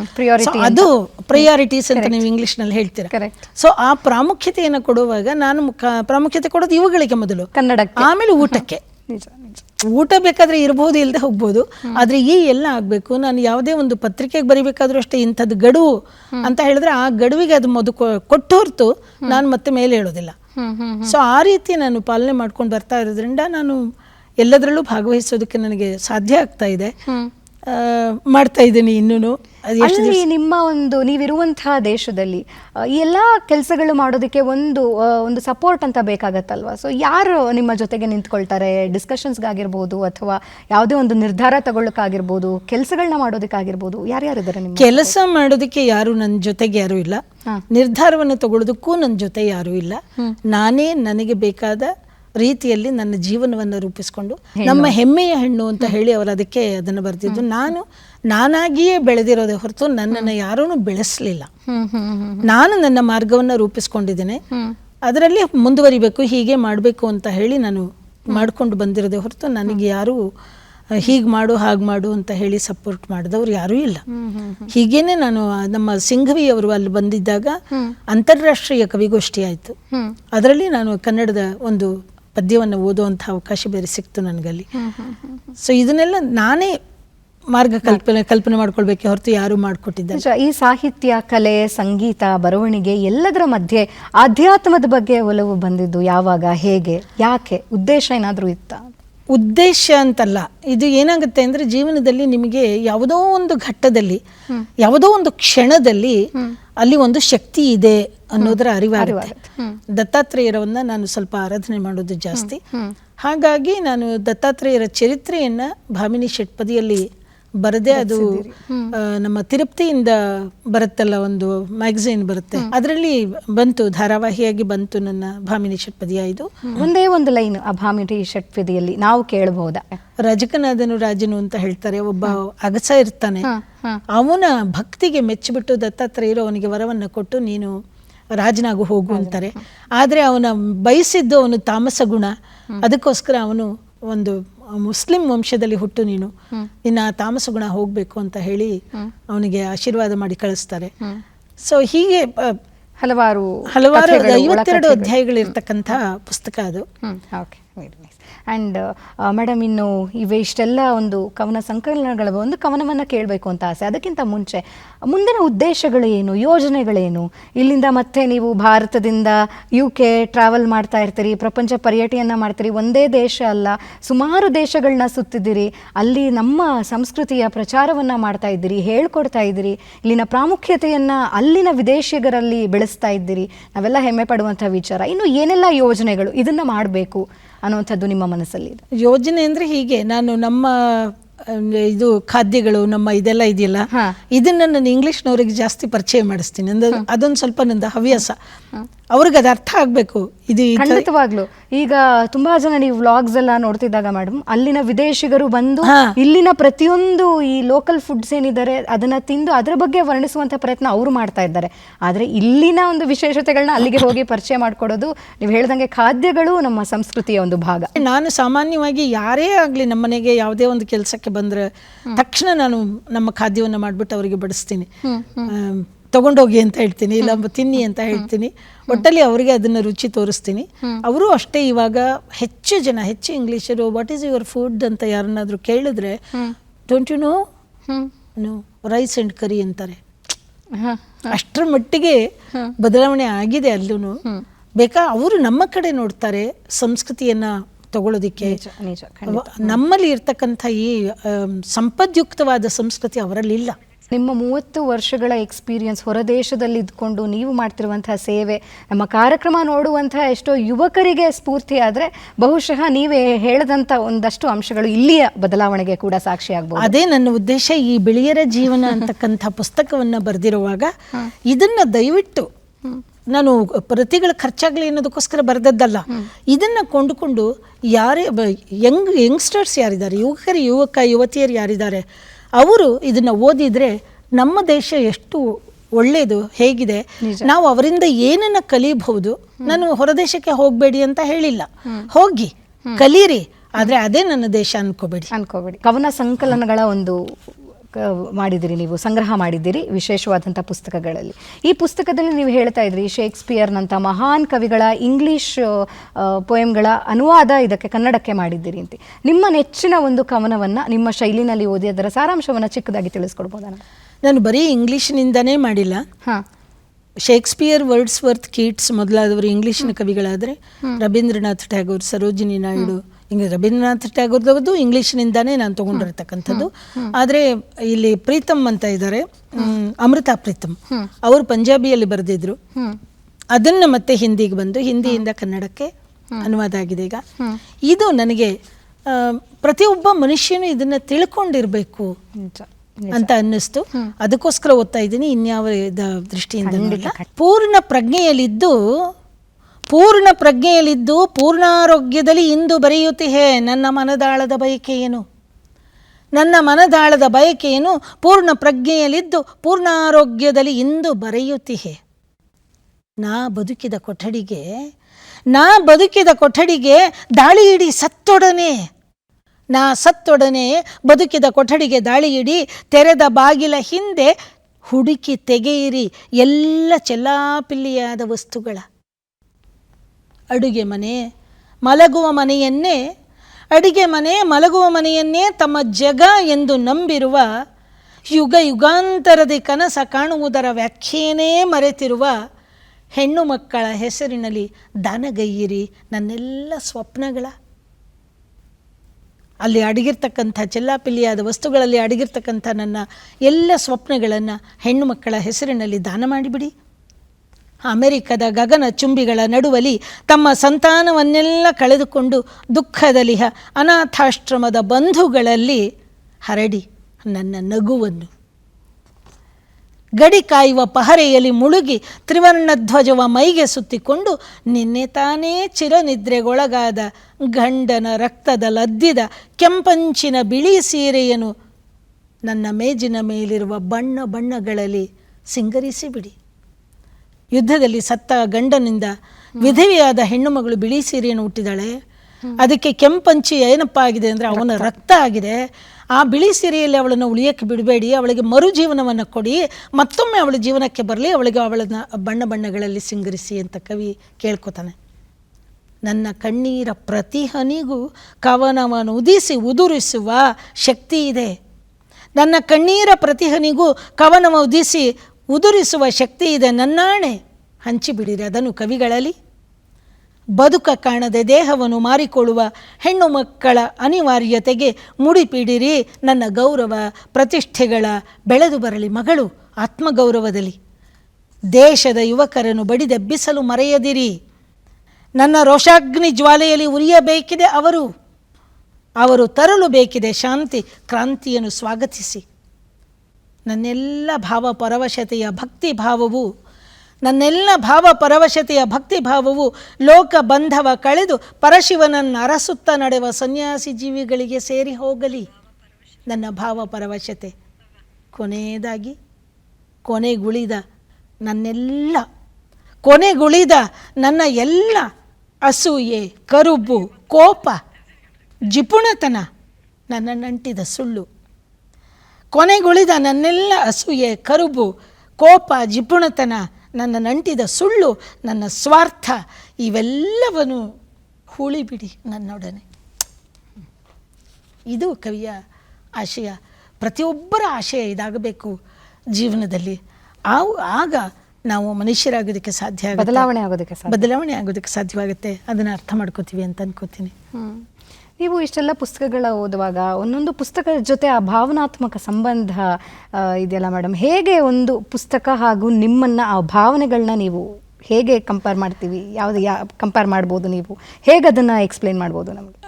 Speaker 2: ಅದು ಪ್ರಯಾರಿಟೀಸ್ ಅಂತ ನೀವು ಇಂಗ್ಲಿಷ್ನಲ್ಲಿ ಹೇಳ್ತೀರಾ. ಸೊ ಆ ಪ್ರಾಮುಖ್ಯತೆಯನ್ನು ಕೊಡುವಾಗ ನಾನು ಪ್ರಾಮುಖ್ಯತೆ ಕೊಡೋದು ಇವುಗಳಿಗೆ ಮೊದಲು.
Speaker 1: ಕನ್ನಡ
Speaker 2: ಆಮೇಲೆ ಊಟಕ್ಕೆ. ಊಟ ಬೇಕಾದ್ರೆ ಇರಬಹುದು ಇಲ್ಲದೆ ಹೋಗ್ಬೋದು. ಆದ್ರೆ ಈ ಎಲ್ಲ ಆಗಬೇಕು. ನಾನು ಯಾವುದೇ ಒಂದು ಪತ್ರಿಕೆಗೆ ಬರಿಬೇಕಾದ್ರೂ ಅಷ್ಟೇ ಇಂಥದ್ದು ಗಡುವು ಅಂತ ಹೇಳಿದ್ರೆ ಆ ಗಡುವಿಗೆ ಅದು ಮೊದಲು ಕೊಟ್ಟು ಹೊರತು ನಾನು ಮತ್ತೆ ಮೇಲೆ ಹೇಳೋದಿಲ್ಲ. ಸೊ ಆ ರೀತಿ ನಾನು ಪಾಲನೆ ಮಾಡ್ಕೊಂಡು ಬರ್ತಾ ಇರೋದ್ರಿಂದ ನಾನು ಎಲ್ಲದರಲ್ಲೂ ಭಾಗವಹಿಸೋದಕ್ಕೆ ನನಗೆ ಸಾಧ್ಯ ಆಗ್ತಾ ಇದೆ. ಮಾಡ್ತಾ ಇದ್ದೀನಿ ಇನ್ನೂ
Speaker 1: ಅಲ್ಲಿ ನಿಮ್ಮ ಒಂದು ನೀವಿರುವಂತಹ ದೇಶದಲ್ಲಿ ಆ, ಈ ಎಲ್ಲ ಕೆಲಸಗಳು ಮಾಡೋದಕ್ಕೆ ಒಂದು ಆ, ಒಂದು ಸಪೋರ್ಟ್ ಅಂತ ಬೇಕಾಗತ್ತಲ್ವಾ? ಸೊ ಯಾರು ನಿಮ್ಮ ಜೊತೆಗೆ ನಿಂತ್ಕೊಳ್ತಾರೆ? ಡಿಸ್ಕಷನ್ಸ್ಗಾಗಿರ್ಬೋದು ಅಥವಾ ಯಾವುದೇ ಒಂದು ನಿರ್ಧಾರ ತಗೊಳ್ಳೋಕ್ಕಾಗಿರ್ಬೋದು ಕೆಲಸಗಳನ್ನ ಮಾಡೋದಕ್ಕಾಗಿರ್ಬೋದು ಯಾರ್ಯಾರಿದ್ದಾರೆ ನಿಮ್ಮ
Speaker 2: ಕೆಲಸ ಮಾಡೋದಕ್ಕೆ ಯಾರು ನನ್ನ ಜೊತೆಗೆ ಯಾರು ಇಲ್ಲ. ನಿರ್ಧಾರವನ್ನು ತಗೊಳ್ಳೋದಕ್ಕೂ ನನ್ನ ಜೊತೆ ಯಾರು ಇಲ್ಲ. ನಾನೇ ನನಗೆ ಬೇಕಾದ ರೀತಿಯಲ್ಲಿ ನನ್ನ ಜೀವನವನ್ನು ರೂಪಿಸ್ಕೊಂಡು ನಮ್ಮ ಹೆಮ್ಮೆಯ ಹೆಣ್ಣು ಅಂತ ಹೇಳಿ ಅವರು ಅದಕ್ಕೆ ಅದನ್ನು ಬರ್ತಿದ್ದು ನಾನು ನಾನಾಗಿಯೇ ಬೆಳೆದಿರೋದೇ ಹೊರತು ನನ್ನನ್ನು ಯಾರೂ ಬೆಳೆಸಲಿಲ್ಲ. ನಾನು ನನ್ನ ಮಾರ್ಗವನ್ನು ರೂಪಿಸ್ಕೊಂಡಿದ್ದೇನೆ. ಅದರಲ್ಲಿ ಮುಂದುವರಿಬೇಕು ಹೀಗೆ ಮಾಡಬೇಕು ಅಂತ ಹೇಳಿ ನಾನು ಮಾಡ್ಕೊಂಡು ಬಂದಿರೋದೇ ಹೊರತು ನನಗೆ ಯಾರೂ ಹೀಗೆ ಮಾಡು ಹಾಗೆ ಮಾಡು ಅಂತ ಹೇಳಿ ಸಪೋರ್ಟ್ ಮಾಡಿದವ್ರು ಯಾರೂ ಇಲ್ಲ. ಹೀಗೇನೆ ನಾನು ನಮ್ಮ ಸಿಂಘವಿ ಅವರು ಅಲ್ಲಿ ಬಂದಿದ್ದಾಗ ಅಂತಾರಾಷ್ಟ್ರೀಯ ಕವಿಗೋಷ್ಠಿ ಆಯಿತು. ಅದರಲ್ಲಿ ನಾನು ಕನ್ನಡದ ಒಂದು ಪದ್ಯವನ್ನು ಓದುವಂಥ ಅವಕಾಶ ಬೇರೆ ಸಿಕ್ತು ನನಗಲ್ಲಿ. ಸೊ ಇದನ್ನೆಲ್ಲ ನಾನೇ ಮಾರ್ಗ ಕಲ್ಪನೆ ಕಲ್ಪನೆ ಮಾಡ್ಕೊಳ್ಬೇಕೆ ಹೊರತು ಯಾರು ಮಾಡಿಕೊಟ್ಟಿದ್ದಾರೆ
Speaker 1: ಈ ಸಾಹಿತ್ಯ ಕಲೆ ಸಂಗೀತ ಬರವಣಿಗೆ ಎಲ್ಲದರ ಮಧ್ಯೆ ಆಧ್ಯಾತ್ಮದ ಬಗ್ಗೆ ಒಲವು ಬಂದಿದ್ದು ಯಾವಾಗ ಹೇಗೆ ಯಾಕೆ ಉದ್ದೇಶ ಏನಾದರೂ ಇತ್ತಾ?
Speaker 2: ಉದ್ದೇಶ ಅಂತಲ್ಲ ಇದು ಏನಾಗುತ್ತೆ ಅಂದ್ರೆ ಜೀವನದಲ್ಲಿ ನಿಮಗೆ ಯಾವುದೋ ಒಂದು ಘಟ್ಟದಲ್ಲಿ ಯಾವುದೋ ಒಂದು ಕ್ಷಣದಲ್ಲಿ ಅಲ್ಲಿ ಒಂದು ಶಕ್ತಿ ಇದೆ ಅನ್ನೋದರ ಅರಿವಾಗುತ್ತೆ. ದತ್ತಾತ್ರೇಯರವನ್ನ ನಾನು ಸ್ವಲ್ಪ ಆರಾಧನೆ ಮಾಡೋದು ಜಾಸ್ತಿ. ಹಾಗಾಗಿ ನಾನು ದತ್ತಾತ್ರೇಯರ ಚರಿತ್ರೆಯನ್ನ ಭಾಮಿನಿ ಷಟ್ಪದಿಯಲ್ಲಿ ಬರದೆ ಅದು ನಮ್ಮ ತಿರುಪ್ತಿಯಿಂದ ಬರುತ್ತಲ್ಲ ಒಂದು ಮ್ಯಾಗಝೈನ್ ಬರುತ್ತೆ. ಅದರಲ್ಲಿ ಬಂತು ಧಾರಾವಾಹಿಯಾಗಿ ಬಂತು ನನ್ನ ಭಾಮಿನಿ ಷಟ್ಪದಿಯ ಇದು.
Speaker 1: ಒಂದೇ ಒಂದು ಲೈನ್ ಆ ಭಾಮಿನಿ ಷಟ್ಪದಿಯಲ್ಲಿ ನಾವು ಕೇಳಬಹುದಾ
Speaker 2: ರಜಕನಾದನು ರಾಜನು ಅಂತ ಹೇಳ್ತಾರೆ ಒಬ್ಬ ಅಗಸ ಇರ್ತಾನೆ. ಅವನ ಭಕ್ತಿಗೆ ಮೆಚ್ಚಿಬಿಟ್ಟು ಇರೋ ಅವನಿಗೆ ವರವನ್ನು ಕೊಟ್ಟು ನೀನು ರಾಜನಾಗು ಹೋಗು ಅಂತಾರೆ. ಆದ್ರೆ ಅವನ ಬಯಸಿದ್ದು ಅವನು ತಾಮಸ ಗುಣ ಅದಕ್ಕೋಸ್ಕರ ಅವನು ಒಂದು ಮುಸ್ಲಿಂ ವಂಶದಲ್ಲಿ ಹುಟ್ಟು ನೀನು. ನಿನ್ನ ತಾಮಸ ಗುಣ ಹೋಗ್ಬೇಕು ಅಂತ ಹೇಳಿ ಅವನಿಗೆ ಆಶೀರ್ವಾದ ಮಾಡಿ ಕಳಿಸ್ತಾರೆ. ಸೊ ಹೀಗೆ
Speaker 1: ಹಲವಾರು
Speaker 2: ಹಲವಾರು ಐವತ್ತೆರಡು
Speaker 1: ಅಧ್ಯಾಯಗಳಿರ್ತಕ್ಕಂತಹ
Speaker 2: ಅಧ್ಯಾಯಗಳಿರ್ತಕ್ಕಂಥ ಪುಸ್ತಕ ಅದು.
Speaker 1: ಆ್ಯಂಡ್ ಮೇಡಮ್ ಇನ್ನು ಇವೆ ಇಷ್ಟೆಲ್ಲ ಒಂದು ಕವನ ಸಂಕಲನಗಳ ಒಂದು ಕವನವನ್ನು ಕೇಳಬೇಕು ಅಂತ ಆಸೆ. ಅದಕ್ಕಿಂತ ಮುಂಚೆ, ಮುಂದಿನ ಉದ್ದೇಶಗಳು ಏನು ಯೋಜನೆಗಳೇನು? ಇಲ್ಲಿಂದ ಮತ್ತೆ ನೀವು ಭಾರತದಿಂದ ಯು ಕೆ ಟ್ರಾವೆಲ್ ಮಾಡ್ತಾ ಇರ್ತೀರಿ, ಪ್ರಪಂಚ ಪರ್ಯಟನೆಯನ್ನು ಮಾಡ್ತೀರಿ, ಒಂದೇ ದೇಶ ಅಲ್ಲ, ಸುಮಾರು ದೇಶಗಳನ್ನ ಸುತ್ತಿದ್ದೀರಿ, ಅಲ್ಲಿ ನಮ್ಮ ಸಂಸ್ಕೃತಿಯ ಪ್ರಚಾರವನ್ನು ಮಾಡ್ತಾ ಇದ್ದೀರಿ, ಹೇಳ್ಕೊಡ್ತಾ ಇದ್ದೀರಿ, ಇಲ್ಲಿನ ಪ್ರಾಮುಖ್ಯತೆಯನ್ನು ಅಲ್ಲಿನ ವಿದೇಶಿಗರಲ್ಲಿ ಬೆಳೆಸ್ತಾ ಇದ್ದೀರಿ, ನಾವೆಲ್ಲ ಹೆಮ್ಮೆ ಪಡುವಂಥ ವಿಚಾರ. ಇನ್ನು ಏನೆಲ್ಲ ಯೋಜನೆಗಳು ಇದನ್ನು ಮಾಡಬೇಕು? ಅನ್ನುವಂಥದ್ದು ನಿಮ್ಮ ಮನಸ್ಸಲ್ಲಿ ಇದೆ?
Speaker 2: ಯೋಜನೆ ಅಂದ್ರೆ ಹೀಗೆ ನಾನು ನಮ್ಮ ಇದು ಖಾದ್ಯಗಳು ನಮ್ಮ ಇದೆಲ್ಲ ಇದೆಯಲ್ಲ. ಇದನ್ನ ನಾನು ಇಂಗ್ಲಿಷ್ನವ್ರಿಗೆ ಜಾಸ್ತಿ ಪರಿಚಯ ಮಾಡಿಸ್ತೀನಿ. ಅಂದ್ರೆ ಅದೊಂದು ಸ್ವಲ್ಪ ನಂದು ಹವ್ಯಾಸ. ಅವ್ರಿಗೆ ಅದು ಅರ್ಥ ಆಗ್ಬೇಕು. ಇದು
Speaker 1: ಖಂಡಿತವಾಗ್ಲು. ಈಗ ತುಂಬಾ ಜನ ನೀವು ವ್ಲಾಗ್ಸ್ ಎಲ್ಲ ನೋಡ್ತಿದ್ದಾಗ ಮೇಡಮ್ ಅಲ್ಲಿನ ವಿದೇಶಿಗರು ಬಂದು ಇಲ್ಲಿನ ಪ್ರತಿಯೊಂದು ಈ ಲೋಕಲ್ ಫುಡ್ಸ್ ಏನಿದ್ದಾರೆ ಅದನ್ನ ತಿಂದು ಅದರ ಬಗ್ಗೆ ವರ್ಣಿಸುವಂತ ಪ್ರಯತ್ನ ಅವರು ಮಾಡ್ತಾ ಇದ್ದಾರೆ. ಆದ್ರೆ ಇಲ್ಲಿನ ಒಂದು ವಿಶೇಷತೆಗಳನ್ನ ಅಲ್ಲಿಗೆ ಹೋಗಿ ಪರಿಚಯ ಮಾಡ್ಕೊಡೋದು ನೀವು ಹೇಳ್ದಂಗೆ ಖಾದ್ಯಗಳು ನಮ್ಮ ಸಂಸ್ಕೃತಿಯ ಒಂದು ಭಾಗ.
Speaker 2: ನಾನು ಸಾಮಾನ್ಯವಾಗಿ ಯಾರೇ ಆಗಲಿ ನಮ್ಮ ಮನೆಗೆ ಯಾವುದೇ ಒಂದು ಕೆಲಸಕ್ಕೆ ಬಂದ್ರೆ ತಕ್ಷಣ ನಾನು ನಮ್ಮ ಖಾದ್ಯವನ್ನು ಮಾಡಿಬಿಟ್ಟು ಅವರಿಗೆ ಬಡಿಸ್ತೀನಿ. ತಗೊಂಡೋಗಿ ಅಂತ ಹೇಳ್ತೀನಿ ಇಲ್ಲ ತಿನ್ನಿ ಅಂತ ಹೇಳ್ತೀನಿ. ಒಟ್ಟಲ್ಲಿ ಅವರಿಗೆ ಅದನ್ನು ರುಚಿ ತೋರಿಸ್ತೀನಿ. ಅವರು ಅಷ್ಟೇ ಇವಾಗ ಹೆಚ್ಚು ಜನ ಹೆಚ್ಚು ಇಂಗ್ಲೀಷರು ವಾಟ್ ಈಸ್ ಯುವರ್ ಫುಡ್ ಅಂತ ಯಾರನ್ನಾದರೂ ಕೇಳಿದ್ರೆ don't you know no rice and curry ಅಂತಾರೆ. ಅಷ್ಟರ ಮಟ್ಟಿಗೆ ಬದಲಾವಣೆ ಆಗಿದೆ ಅಲ್ಲೂ ಬೇಕಾ ಅವರು ನಮ್ಮ ಕಡೆ ನೋಡ್ತಾರೆ ಸಂಸ್ಕೃತಿಯನ್ನ ತಗೊಳ್ಳೋದಿಕ್ಕೆ. ನಮ್ಮಲ್ಲಿ ಇರ್ತಕ್ಕಂಥ ಈ ಸಂಪದ್ಯುಕ್ತವಾದ ಸಂಸ್ಕೃತಿ ಅವರಲ್ಲಿ ಇಲ್ಲ
Speaker 1: ನಿಮ್ಮ ಮೂವತ್ತು ವರ್ಷಗಳ ಎಕ್ಸ್ಪೀರಿಯನ್ಸ್ ಹೊರದೇಶದಲ್ಲಿ ಇದ್ಕೊಂಡು ನೀವು ಮಾಡ್ತಿರುವಂತಹ ಸೇವೆ ನಮ್ಮ ಕಾರ್ಯಕ್ರಮ ನೋಡುವಂತಹ ಎಷ್ಟೋ ಯುವಕರಿಗೆ ಸ್ಫೂರ್ತಿ ಆದರೆ ಬಹುಶಃ ನೀವೇ ಹೇಳದಂಥ ಒಂದಷ್ಟು ಅಂಶಗಳು ಇಲ್ಲಿಯ ಬದಲಾವಣೆಗೆ ಕೂಡ ಸಾಕ್ಷಿಯಾಗಬಹುದು
Speaker 2: ಅದೇ ನನ್ನ ಉದ್ದೇಶ ಈ ಬಿಳಿಯರ ಜೀವನ ಅಂತಕ್ಕಂಥ ಪುಸ್ತಕವನ್ನು ಬರೆದಿರುವಾಗ ಇದನ್ನ ದಯವಿಟ್ಟು ನಾನು ಪ್ರತಿಗಳ ಖರ್ಚಾಗಲಿ ಅನ್ನೋದಕ್ಕೋಸ್ಕರ ಬರೆದದ್ದಲ್ಲ. ಇದನ್ನು ಕೊಂಡುಕೊಂಡು ಯಾರೇ ಯಂಗ್ ಯಂಗ್ಸ್ಟರ್ಸ್ ಯಾರಿದ್ದಾರೆ ಯುವಕರು ಯುವಕ ಯುವತಿಯರು ಯಾರಿದ್ದಾರೆ ಅವರು ಇದನ್ನ ಓದಿದ್ರೆ ನಮ್ಮ ದೇಶ ಎಷ್ಟು ಒಳ್ಳೆಯದು ಹೇಗಿದೆ? ನಾವು ಅವರಿಂದ ಏನನ್ನ ಕಲಿಬಹುದು? ನಾನು ಹೊರದೇಶಕ್ಕೆ ಹೋಗಬೇಡಿ ಅಂತ ಹೇಳಿಲ್ಲ. ಹೋಗಿ ಕಲೀರಿ. ಆದರೆ ಅದೇ ನನ್ನ ದೇಶ ಅನ್ಕೋಬೇಡಿ.
Speaker 1: ಅನ್ಕೋಬೇಡಿ. ಕವನ ಸಂಕಲನಗಳ ಒಂದು ಮಾಡಿದಿರಿ ನೀವು ಸಂಗ್ರಹ ಮಾಡಿದ್ದೀರಿ ವಿಶೇಷವಾದಂಥ ಪುಸ್ತಕಗಳಲ್ಲಿ. ಈ ಪುಸ್ತಕದಲ್ಲಿ ನೀವು ಹೇಳ್ತಾ ಇದ್ರಿ ಶೇಕ್ಸ್ಪಿಯರ್ನಂಥ ಮಹಾನ್ ಕವಿಗಳ ಇಂಗ್ಲಿಷ್ ಪೋಯಮ್ಗಳ ಅನುವಾದ ಇದಕ್ಕೆ ಕನ್ನಡಕ್ಕೆ ಮಾಡಿದ್ದೀರಿ ಅಂತ. ನಿಮ್ಮ ನೆಚ್ಚಿನ ಒಂದು ಕವನವನ್ನು ನಿಮ್ಮ ಶೈಲಿನಲ್ಲಿ ಓದಿ ಅದರ ಸಾರಾಂಶವನ್ನು ಚಿಕ್ಕದಾಗಿ ತಿಳಿಸ್ಕೊಡ್ಬೋದಾ
Speaker 2: ನಾನು ಬರೀ ಇಂಗ್ಲೀಷ್ನಿಂದನೇ ಮಾಡಿಲ್ಲ.
Speaker 1: ಹಾಂ.
Speaker 2: ಶೇಕ್ಸ್ಪಿಯರ್ ವರ್ಡ್ಸ್ ವರ್ತ್ ಕೀಟ್ಸ್ ಮೊದಲಾದವರು ಇಂಗ್ಲೀಷಿನ ಕವಿಗಳಾದರೆ ರವೀಂದ್ರನಾಥ್ ಟ್ಯಾಗೋರ್ ಸರೋಜಿನಿ ನಾಯ್ಡು ಹಿಂಗೆ ರವೀಂದ್ರನಾಥ್ ಟ್ಯಾಗೋರ್ದವ್ರದ್ದು ಇಂಗ್ಲೀಷ್ನಿಂದಾನೇ ನಾನು ತೊಗೊಂಡಿರ್ತಕ್ಕಂಥದ್ದು. ಆದರೆ ಇಲ್ಲಿ ಪ್ರೀತಮ್ ಅಂತ ಇದ್ದಾರೆ ಅಮೃತಾ ಪ್ರೀತಮ್. ಅವರು ಪಂಜಾಬಿಯಲ್ಲಿ ಬರೆದಿದ್ರು. ಅದನ್ನು ಮತ್ತೆ ಹಿಂದಿಗೆ ಬಂದು ಹಿಂದಿಯಿಂದ ಕನ್ನಡಕ್ಕೆ ಅನುವಾದ ಆಗಿದೆ ಈಗ. ಇದು ನನಗೆ ಪ್ರತಿಯೊಬ್ಬ ಮನುಷ್ಯನು ಇದನ್ನು ತಿಳ್ಕೊಂಡಿರಬೇಕು ಅಂತ ಅನ್ನಿಸ್ತು. ಅದಕ್ಕೋಸ್ಕರ ಓದ್ತಾ ಇದ್ದೀನಿ. ಇನ್ಯಾವ ದೃಷ್ಟಿಯಿಂದ. ಪೂರ್ಣ ಪ್ರಜ್ಞೆಯಲ್ಲಿದ್ದು ಪೂರ್ಣ ಪ್ರಜ್ಞೆಯಲ್ಲಿದ್ದು ಪೂರ್ಣಾರೋಗ್ಯದಲ್ಲಿ ಇಂದು ಬರೆಯುತ್ತಿಹೆ, ನನ್ನ ಮನದಾಳದ ಬಯಕೆಯೇನು ನನ್ನ ಮನದಾಳದ ಬಯಕೆಯನ್ನು ಪೂರ್ಣ ಪ್ರಜ್ಞೆಯಲ್ಲಿದ್ದು ಪೂರ್ಣಾರೋಗ್ಯದಲ್ಲಿ ಇಂದು ಬರೆಯುತ್ತಿಹೆ. ನಾ ಬದುಕಿದ ಕೊಠಡಿಗೆ, ನಾ ಬದುಕಿದ ಕೊಠಡಿಗೆ ದಾಳಿ ಸತ್ತೊಡನೆ. ನಾ ಸತ್ತೊಡನೆ ಬದುಕಿದ ಕೊಠಡಿಗೆ ದಾಳಿ ತೆರೆದ ಬಾಗಿಲ ಹಿಂದೆ ಹುಡುಕಿ ತೆಗೆಯಿರಿ ಎಲ್ಲ ಚೆಲ್ಲಾಪಿಲ್ಲಿಯಾದ ವಸ್ತುಗಳ. ಅಡುಗೆ ಮನೆ, ಮಲಗುವ ಮನೆಯನ್ನೇ, ಅಡಿಗೆ ಮನೆ, ಮಲಗುವ ಮನೆಯನ್ನೇ ತಮ್ಮ ಜಗ ಎಂದು ನಂಬಿರುವ ಯುಗ ಯುಗಾಂತರದ ಕನಸ ಕಾಣುವುದರ ವ್ಯಾಖ್ಯೆಯೇ ಮರೆತಿರುವ ಹೆಣ್ಣು ಮಕ್ಕಳ ಹೆಸರಿನಲ್ಲಿ ದಾನಗೈಯಿರಿ, ನನ್ನೆಲ್ಲ ಸ್ವಪ್ನಗಳ. ಅಲ್ಲಿ ಅಡಗಿರ್ತಕ್ಕಂಥ ಚೆಲ್ಲಾಪಿಲ್ಲಿಯಾದ ವಸ್ತುಗಳಲ್ಲಿ ಅಡಗಿರ್ತಕ್ಕಂಥ ನನ್ನ ಎಲ್ಲ ಸ್ವಪ್ನಗಳನ್ನು ಹೆಣ್ಣು ಮಕ್ಕಳ ಹೆಸರಿನಲ್ಲಿ ದಾನ ಮಾಡಿಬಿಡಿ. ಅಮೆರಿಕದ ಗಗನ ಚುಂಬಿಗಳ ನಡುವಲಿ ತಮ್ಮ ಸಂತಾನವನ್ನೆಲ್ಲ ಕಳೆದುಕೊಂಡು ದುಃಖದಲಿಹ ಅನಾಥಾಶ್ರಮದ ಬಂಧುಗಳಲ್ಲಿ ಹರಡಿ ನನ್ನ ನಗುವನ್ನು. ಗಡಿ ಕಾಯುವ ಪಹರೆಯಲ್ಲಿ ಮುಳುಗಿ ತ್ರಿವರ್ಣ ಧ್ವಜವ ಮೈಗೆ ಸುತ್ತಿಕೊಂಡು ನಿನ್ನೆ ತಾನೇ ಚಿರನಿದ್ರೆಗೊಳಗಾದ ಗಂಡನ ರಕ್ತದ ಲದ್ದಿದ ಕೆಂಪಂಚಿನ ಬಿಳಿ ಸೀರೆಯನ್ನು ನನ್ನ ಮೇಜಿನ ಮೇಲಿರುವ ಬಣ್ಣ ಬಣ್ಣಗಳಲ್ಲಿ ಸಿಂಗರಿಸಿ ಬಿಡಿ ಯುದ್ಧದಲ್ಲಿ ಸತ್ತ ಗಂಡನಿಂದ ವಿಧವೆಯಾದ ಹೆಣ್ಣು ಮಗಳು ಬಿಳಿ ಸೀರೆಯನ್ನು ಹುಟ್ಟಿದಾಳೆ ಅದಕ್ಕೆ ಕೆಂಪಂಚಿ ಏನಪ್ಪ ಆಗಿದೆ ಅಂದರೆ ಅವನ ರಕ್ತ. ಆಗಿದೆ. ಆ ಬಿಳಿ ಸೀರೆಯಲ್ಲಿ ಅವಳನ್ನು ಉಳಿಯಕ್ಕೆ ಬಿಡಬೇಡಿ ಅವಳಿಗೆ ಮರುಜೀವನವನ್ನು ಕೊಡಿ ಮತ್ತೊಮ್ಮೆ ಅವಳ ಜೀವನಕ್ಕೆ ಬರಲಿ ಅವಳಿಗೆ ಅವಳನ್ನ ಬಣ್ಣ ಬಣ್ಣಗಳಲ್ಲಿ ಸಿಂಗರಿಸಿ ಅಂತ ಕವಿ ಕೇಳ್ಕೊತಾನೆ. ನನ್ನ ಕಣ್ಣೀರ ಪ್ರತಿ ಹನಿಗೂ ಕವನವನ್ನು ಉದಿಸಿ ಉದುರಿಸುವ ಶಕ್ತಿ ಇದೆ. ನನ್ನ ಕಣ್ಣೀರ ಪ್ರತಿಹನಿಗೂ ಕವನವ ಉದಿಸಿ ಉದುರಿಸುವ ಶಕ್ತಿ ಇದೆ ನನ್ನಾಣೆ. ಹಂಚಿಬಿಡಿರಿ ಅದನ್ನು ಕವಿಗಳಲ್ಲಿ. ಬದುಕ ಕಾಣದೆ ದೇಹವನ್ನು ಮಾರಿಕೊಳ್ಳುವ ಹೆಣ್ಣು ಮಕ್ಕಳ ಅನಿವಾರ್ಯತೆಗೆ ಮುಡಿಪಿಡಿರಿ ನನ್ನ ಗೌರವ ಪ್ರತಿಷ್ಠೆಗಳ ಬೆಳೆದು ಬರಲಿ ಮಗಳು ಆತ್ಮಗೌರವದಲ್ಲಿ. ದೇಶದ ಯುವಕರನ್ನು ಬಡಿದೆಬ್ಬಿಸಲು ಮರೆಯದಿರಿ. ನನ್ನ ರೋಷಾಗ್ನಿ ಜ್ವಾಲೆಯಲ್ಲಿ ಉರಿಯಬೇಕಿದೆ ಅವರು. ಅವರು ತರಲು ಬೇಕಿದೆ ಶಾಂತಿ ಕ್ರಾಂತಿಯನ್ನು ಸ್ವಾಗತಿಸಿ. ನನ್ನೆಲ್ಲ ಭಾವ ಪರವಶತೆಯ ಭಕ್ತಿ ಭಾವವು, ನನ್ನೆಲ್ಲ ಭಾವ ಪರವಶತೆಯ ಭಕ್ತಿ ಭಾವವು ಲೋಕ ಬಂಧವ ಕಳೆದು ಪರಶಿವನನ್ನು ಅರಸುತ್ತ ನಡೆವ ಸನ್ಯಾಸಿ ಜೀವಿಗಳಿಗೆ ಸೇರಿ ಹೋಗಲಿ. ನನ್ನ ಭಾವ ಪರವಶತೆ. ಕೊನೆಯದಾಗಿ ಕೊನೆಗುಳಿದ ನನ್ನೆಲ್ಲ, ಕೊನೆಗುಳಿದ ನನ್ನ ಎಲ್ಲ ಅಸೂಯೆ, ಕರುಬು, ಕೋಪ, ಜಿಪುಣತನ, ನನ್ನ ನಂಟಿದ ಸುಳ್ಳು. ಕೊನೆಗುಳಿದ ನನ್ನೆಲ್ಲ ಅಸೂಯೆ ಕರುಬು ಕೋಪ ಜಿಪುಣತನ ನನ್ನ ನಂಟಿದ ಸುಳ್ಳು ನನ್ನ ಸ್ವಾರ್ಥ ಇವೆಲ್ಲವನ್ನು ಹೂಳಿಬಿಡಿ ನನ್ನೊಡನೆ. ಇದು ಕವಿಯ ಆಶಯ. ಪ್ರತಿಯೊಬ್ಬರ ಆಶಯ ಇದಾಗಬೇಕು ಜೀವನದಲ್ಲಿ. ಆವು ಆಗ ನಾವು ಮನುಷ್ಯರಾಗೋದಕ್ಕೆ ಸಾಧ್ಯ ಆಗುತ್ತೆ.
Speaker 1: ಬದಲಾವಣೆ ಆಗೋದಕ್ಕೆ
Speaker 2: ಬದಲಾವಣೆ ಆಗೋದಕ್ಕೆ ಸಾಧ್ಯವಾಗುತ್ತೆ. ಅದನ್ನು ಅರ್ಥ ಮಾಡ್ಕೋತೀವಿ ಅಂತ ಅನ್ಕೋತೀನಿ.
Speaker 1: ನೀವು ಇಷ್ಟೆಲ್ಲ ಪುಸ್ತಕಗಳ ಓದುವಾಗ ಒಂದೊಂದು ಪುಸ್ತಕದ ಜೊತೆ ಆ ಭಾವನಾತ್ಮಕ ಸಂಬಂಧ ಇದೆಯಲ್ಲ ಮೇಡಮ್ ಹೇಗೆ ಒಂದು ಪುಸ್ತಕ ಹಾಗೂ ನಿಮ್ಮನ್ನ ಆ ಭಾವನೆಗಳನ್ನ ನೀವು ಹೇಗೆ ಕಂಪೇರ್ ಮಾಡ್ತೀವಿ? ಯಾವುದು ಯಾ ಕಂಪೇರ್ ಮಾಡ್ಬೋದು ನೀವು? ಹೇಗೆ ಅದನ್ನು ಎಕ್ಸ್ಪ್ಲೇನ್ ಮಾಡ್ಬೋದು ನಮಗೆ?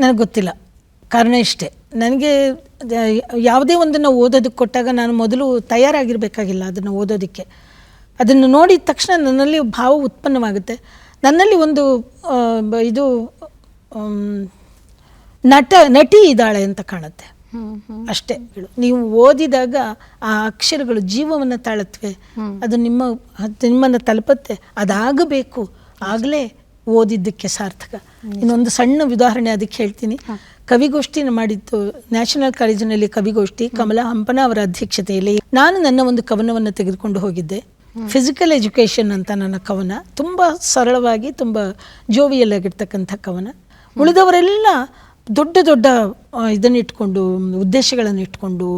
Speaker 2: ನನಗೆ ಗೊತ್ತಿಲ್ಲ. ಕಾರಣ ಇಷ್ಟೇ. ನನಗೆ ಯಾವುದೇ ಒಂದನ್ನು ಓದೋದಕ್ಕೆ ಕೊಟ್ಟಾಗ ನಾನು ಮೊದಲು ತಯಾರಾಗಿರಬೇಕಾಗಿಲ್ಲ ಅದನ್ನು ಓದೋದಕ್ಕೆ. ಅದನ್ನು ನೋಡಿದ ತಕ್ಷಣ ನನ್ನಲ್ಲಿ ಭಾವ ಉತ್ಪನ್ನವಾಗುತ್ತೆ. ನನ್ನಲ್ಲಿ ಒಂದು ಇದು ನಟ ನಟಿ ಇದ್ದಾಳೆ ಅಂತ ಕಾಣುತ್ತೆ. ಅಷ್ಟೇ ನೀವು ಓದಿದಾಗ ಆ ಅಕ್ಷರಗಳು ಜೀವವನ್ನು ತಾಳತ್ವೆ ಅದು ನಿಮ್ಮ ನಿಮ್ಮನ್ನ ತಲುಪತ್ತೆ. ಅದಾಗಬೇಕು. ಆಗಲೇ ಓದಿದ್ದಕ್ಕೆ ಸಾರ್ಥಕ. ಇನ್ನೊಂದು ಸಣ್ಣ ಉದಾಹರಣೆ ಅದಕ್ಕೆ ಹೇಳ್ತೀನಿ. ಕವಿಗೋಷ್ಠಿನ ಮಾಡಿದ್ದು ನ್ಯಾಷನಲ್ ಕಾಲೇಜಿನಲ್ಲಿ ಕವಿಗೋಷ್ಠಿ ಕಮಲಾ ಹಂಪನ ಅವರ ಅಧ್ಯಕ್ಷತೆಯಲ್ಲಿ ನಾನು ನನ್ನ ಒಂದು ಕವನವನ್ನು ತೆಗೆದುಕೊಂಡು ಹೋಗಿದ್ದೆ. ಫಿಸಿಕಲ್ ಎಜುಕೇಷನ್ ಅಂತ ನನ್ನ ಕವನ. ತುಂಬ ಸರಳವಾಗಿ ತುಂಬ ಜೋವಿಯಲ್ಲಾಗಿರ್ತಕ್ಕಂಥ ಕವನ. ಉಳಿದವರೆಲ್ಲ ದೊಡ್ಡ ದೊಡ್ಡ ಇದನ್ನು ಇಟ್ಕೊಂಡು ಉದ್ದೇಶಗಳನ್ನು ಇಟ್ಕೊಂಡು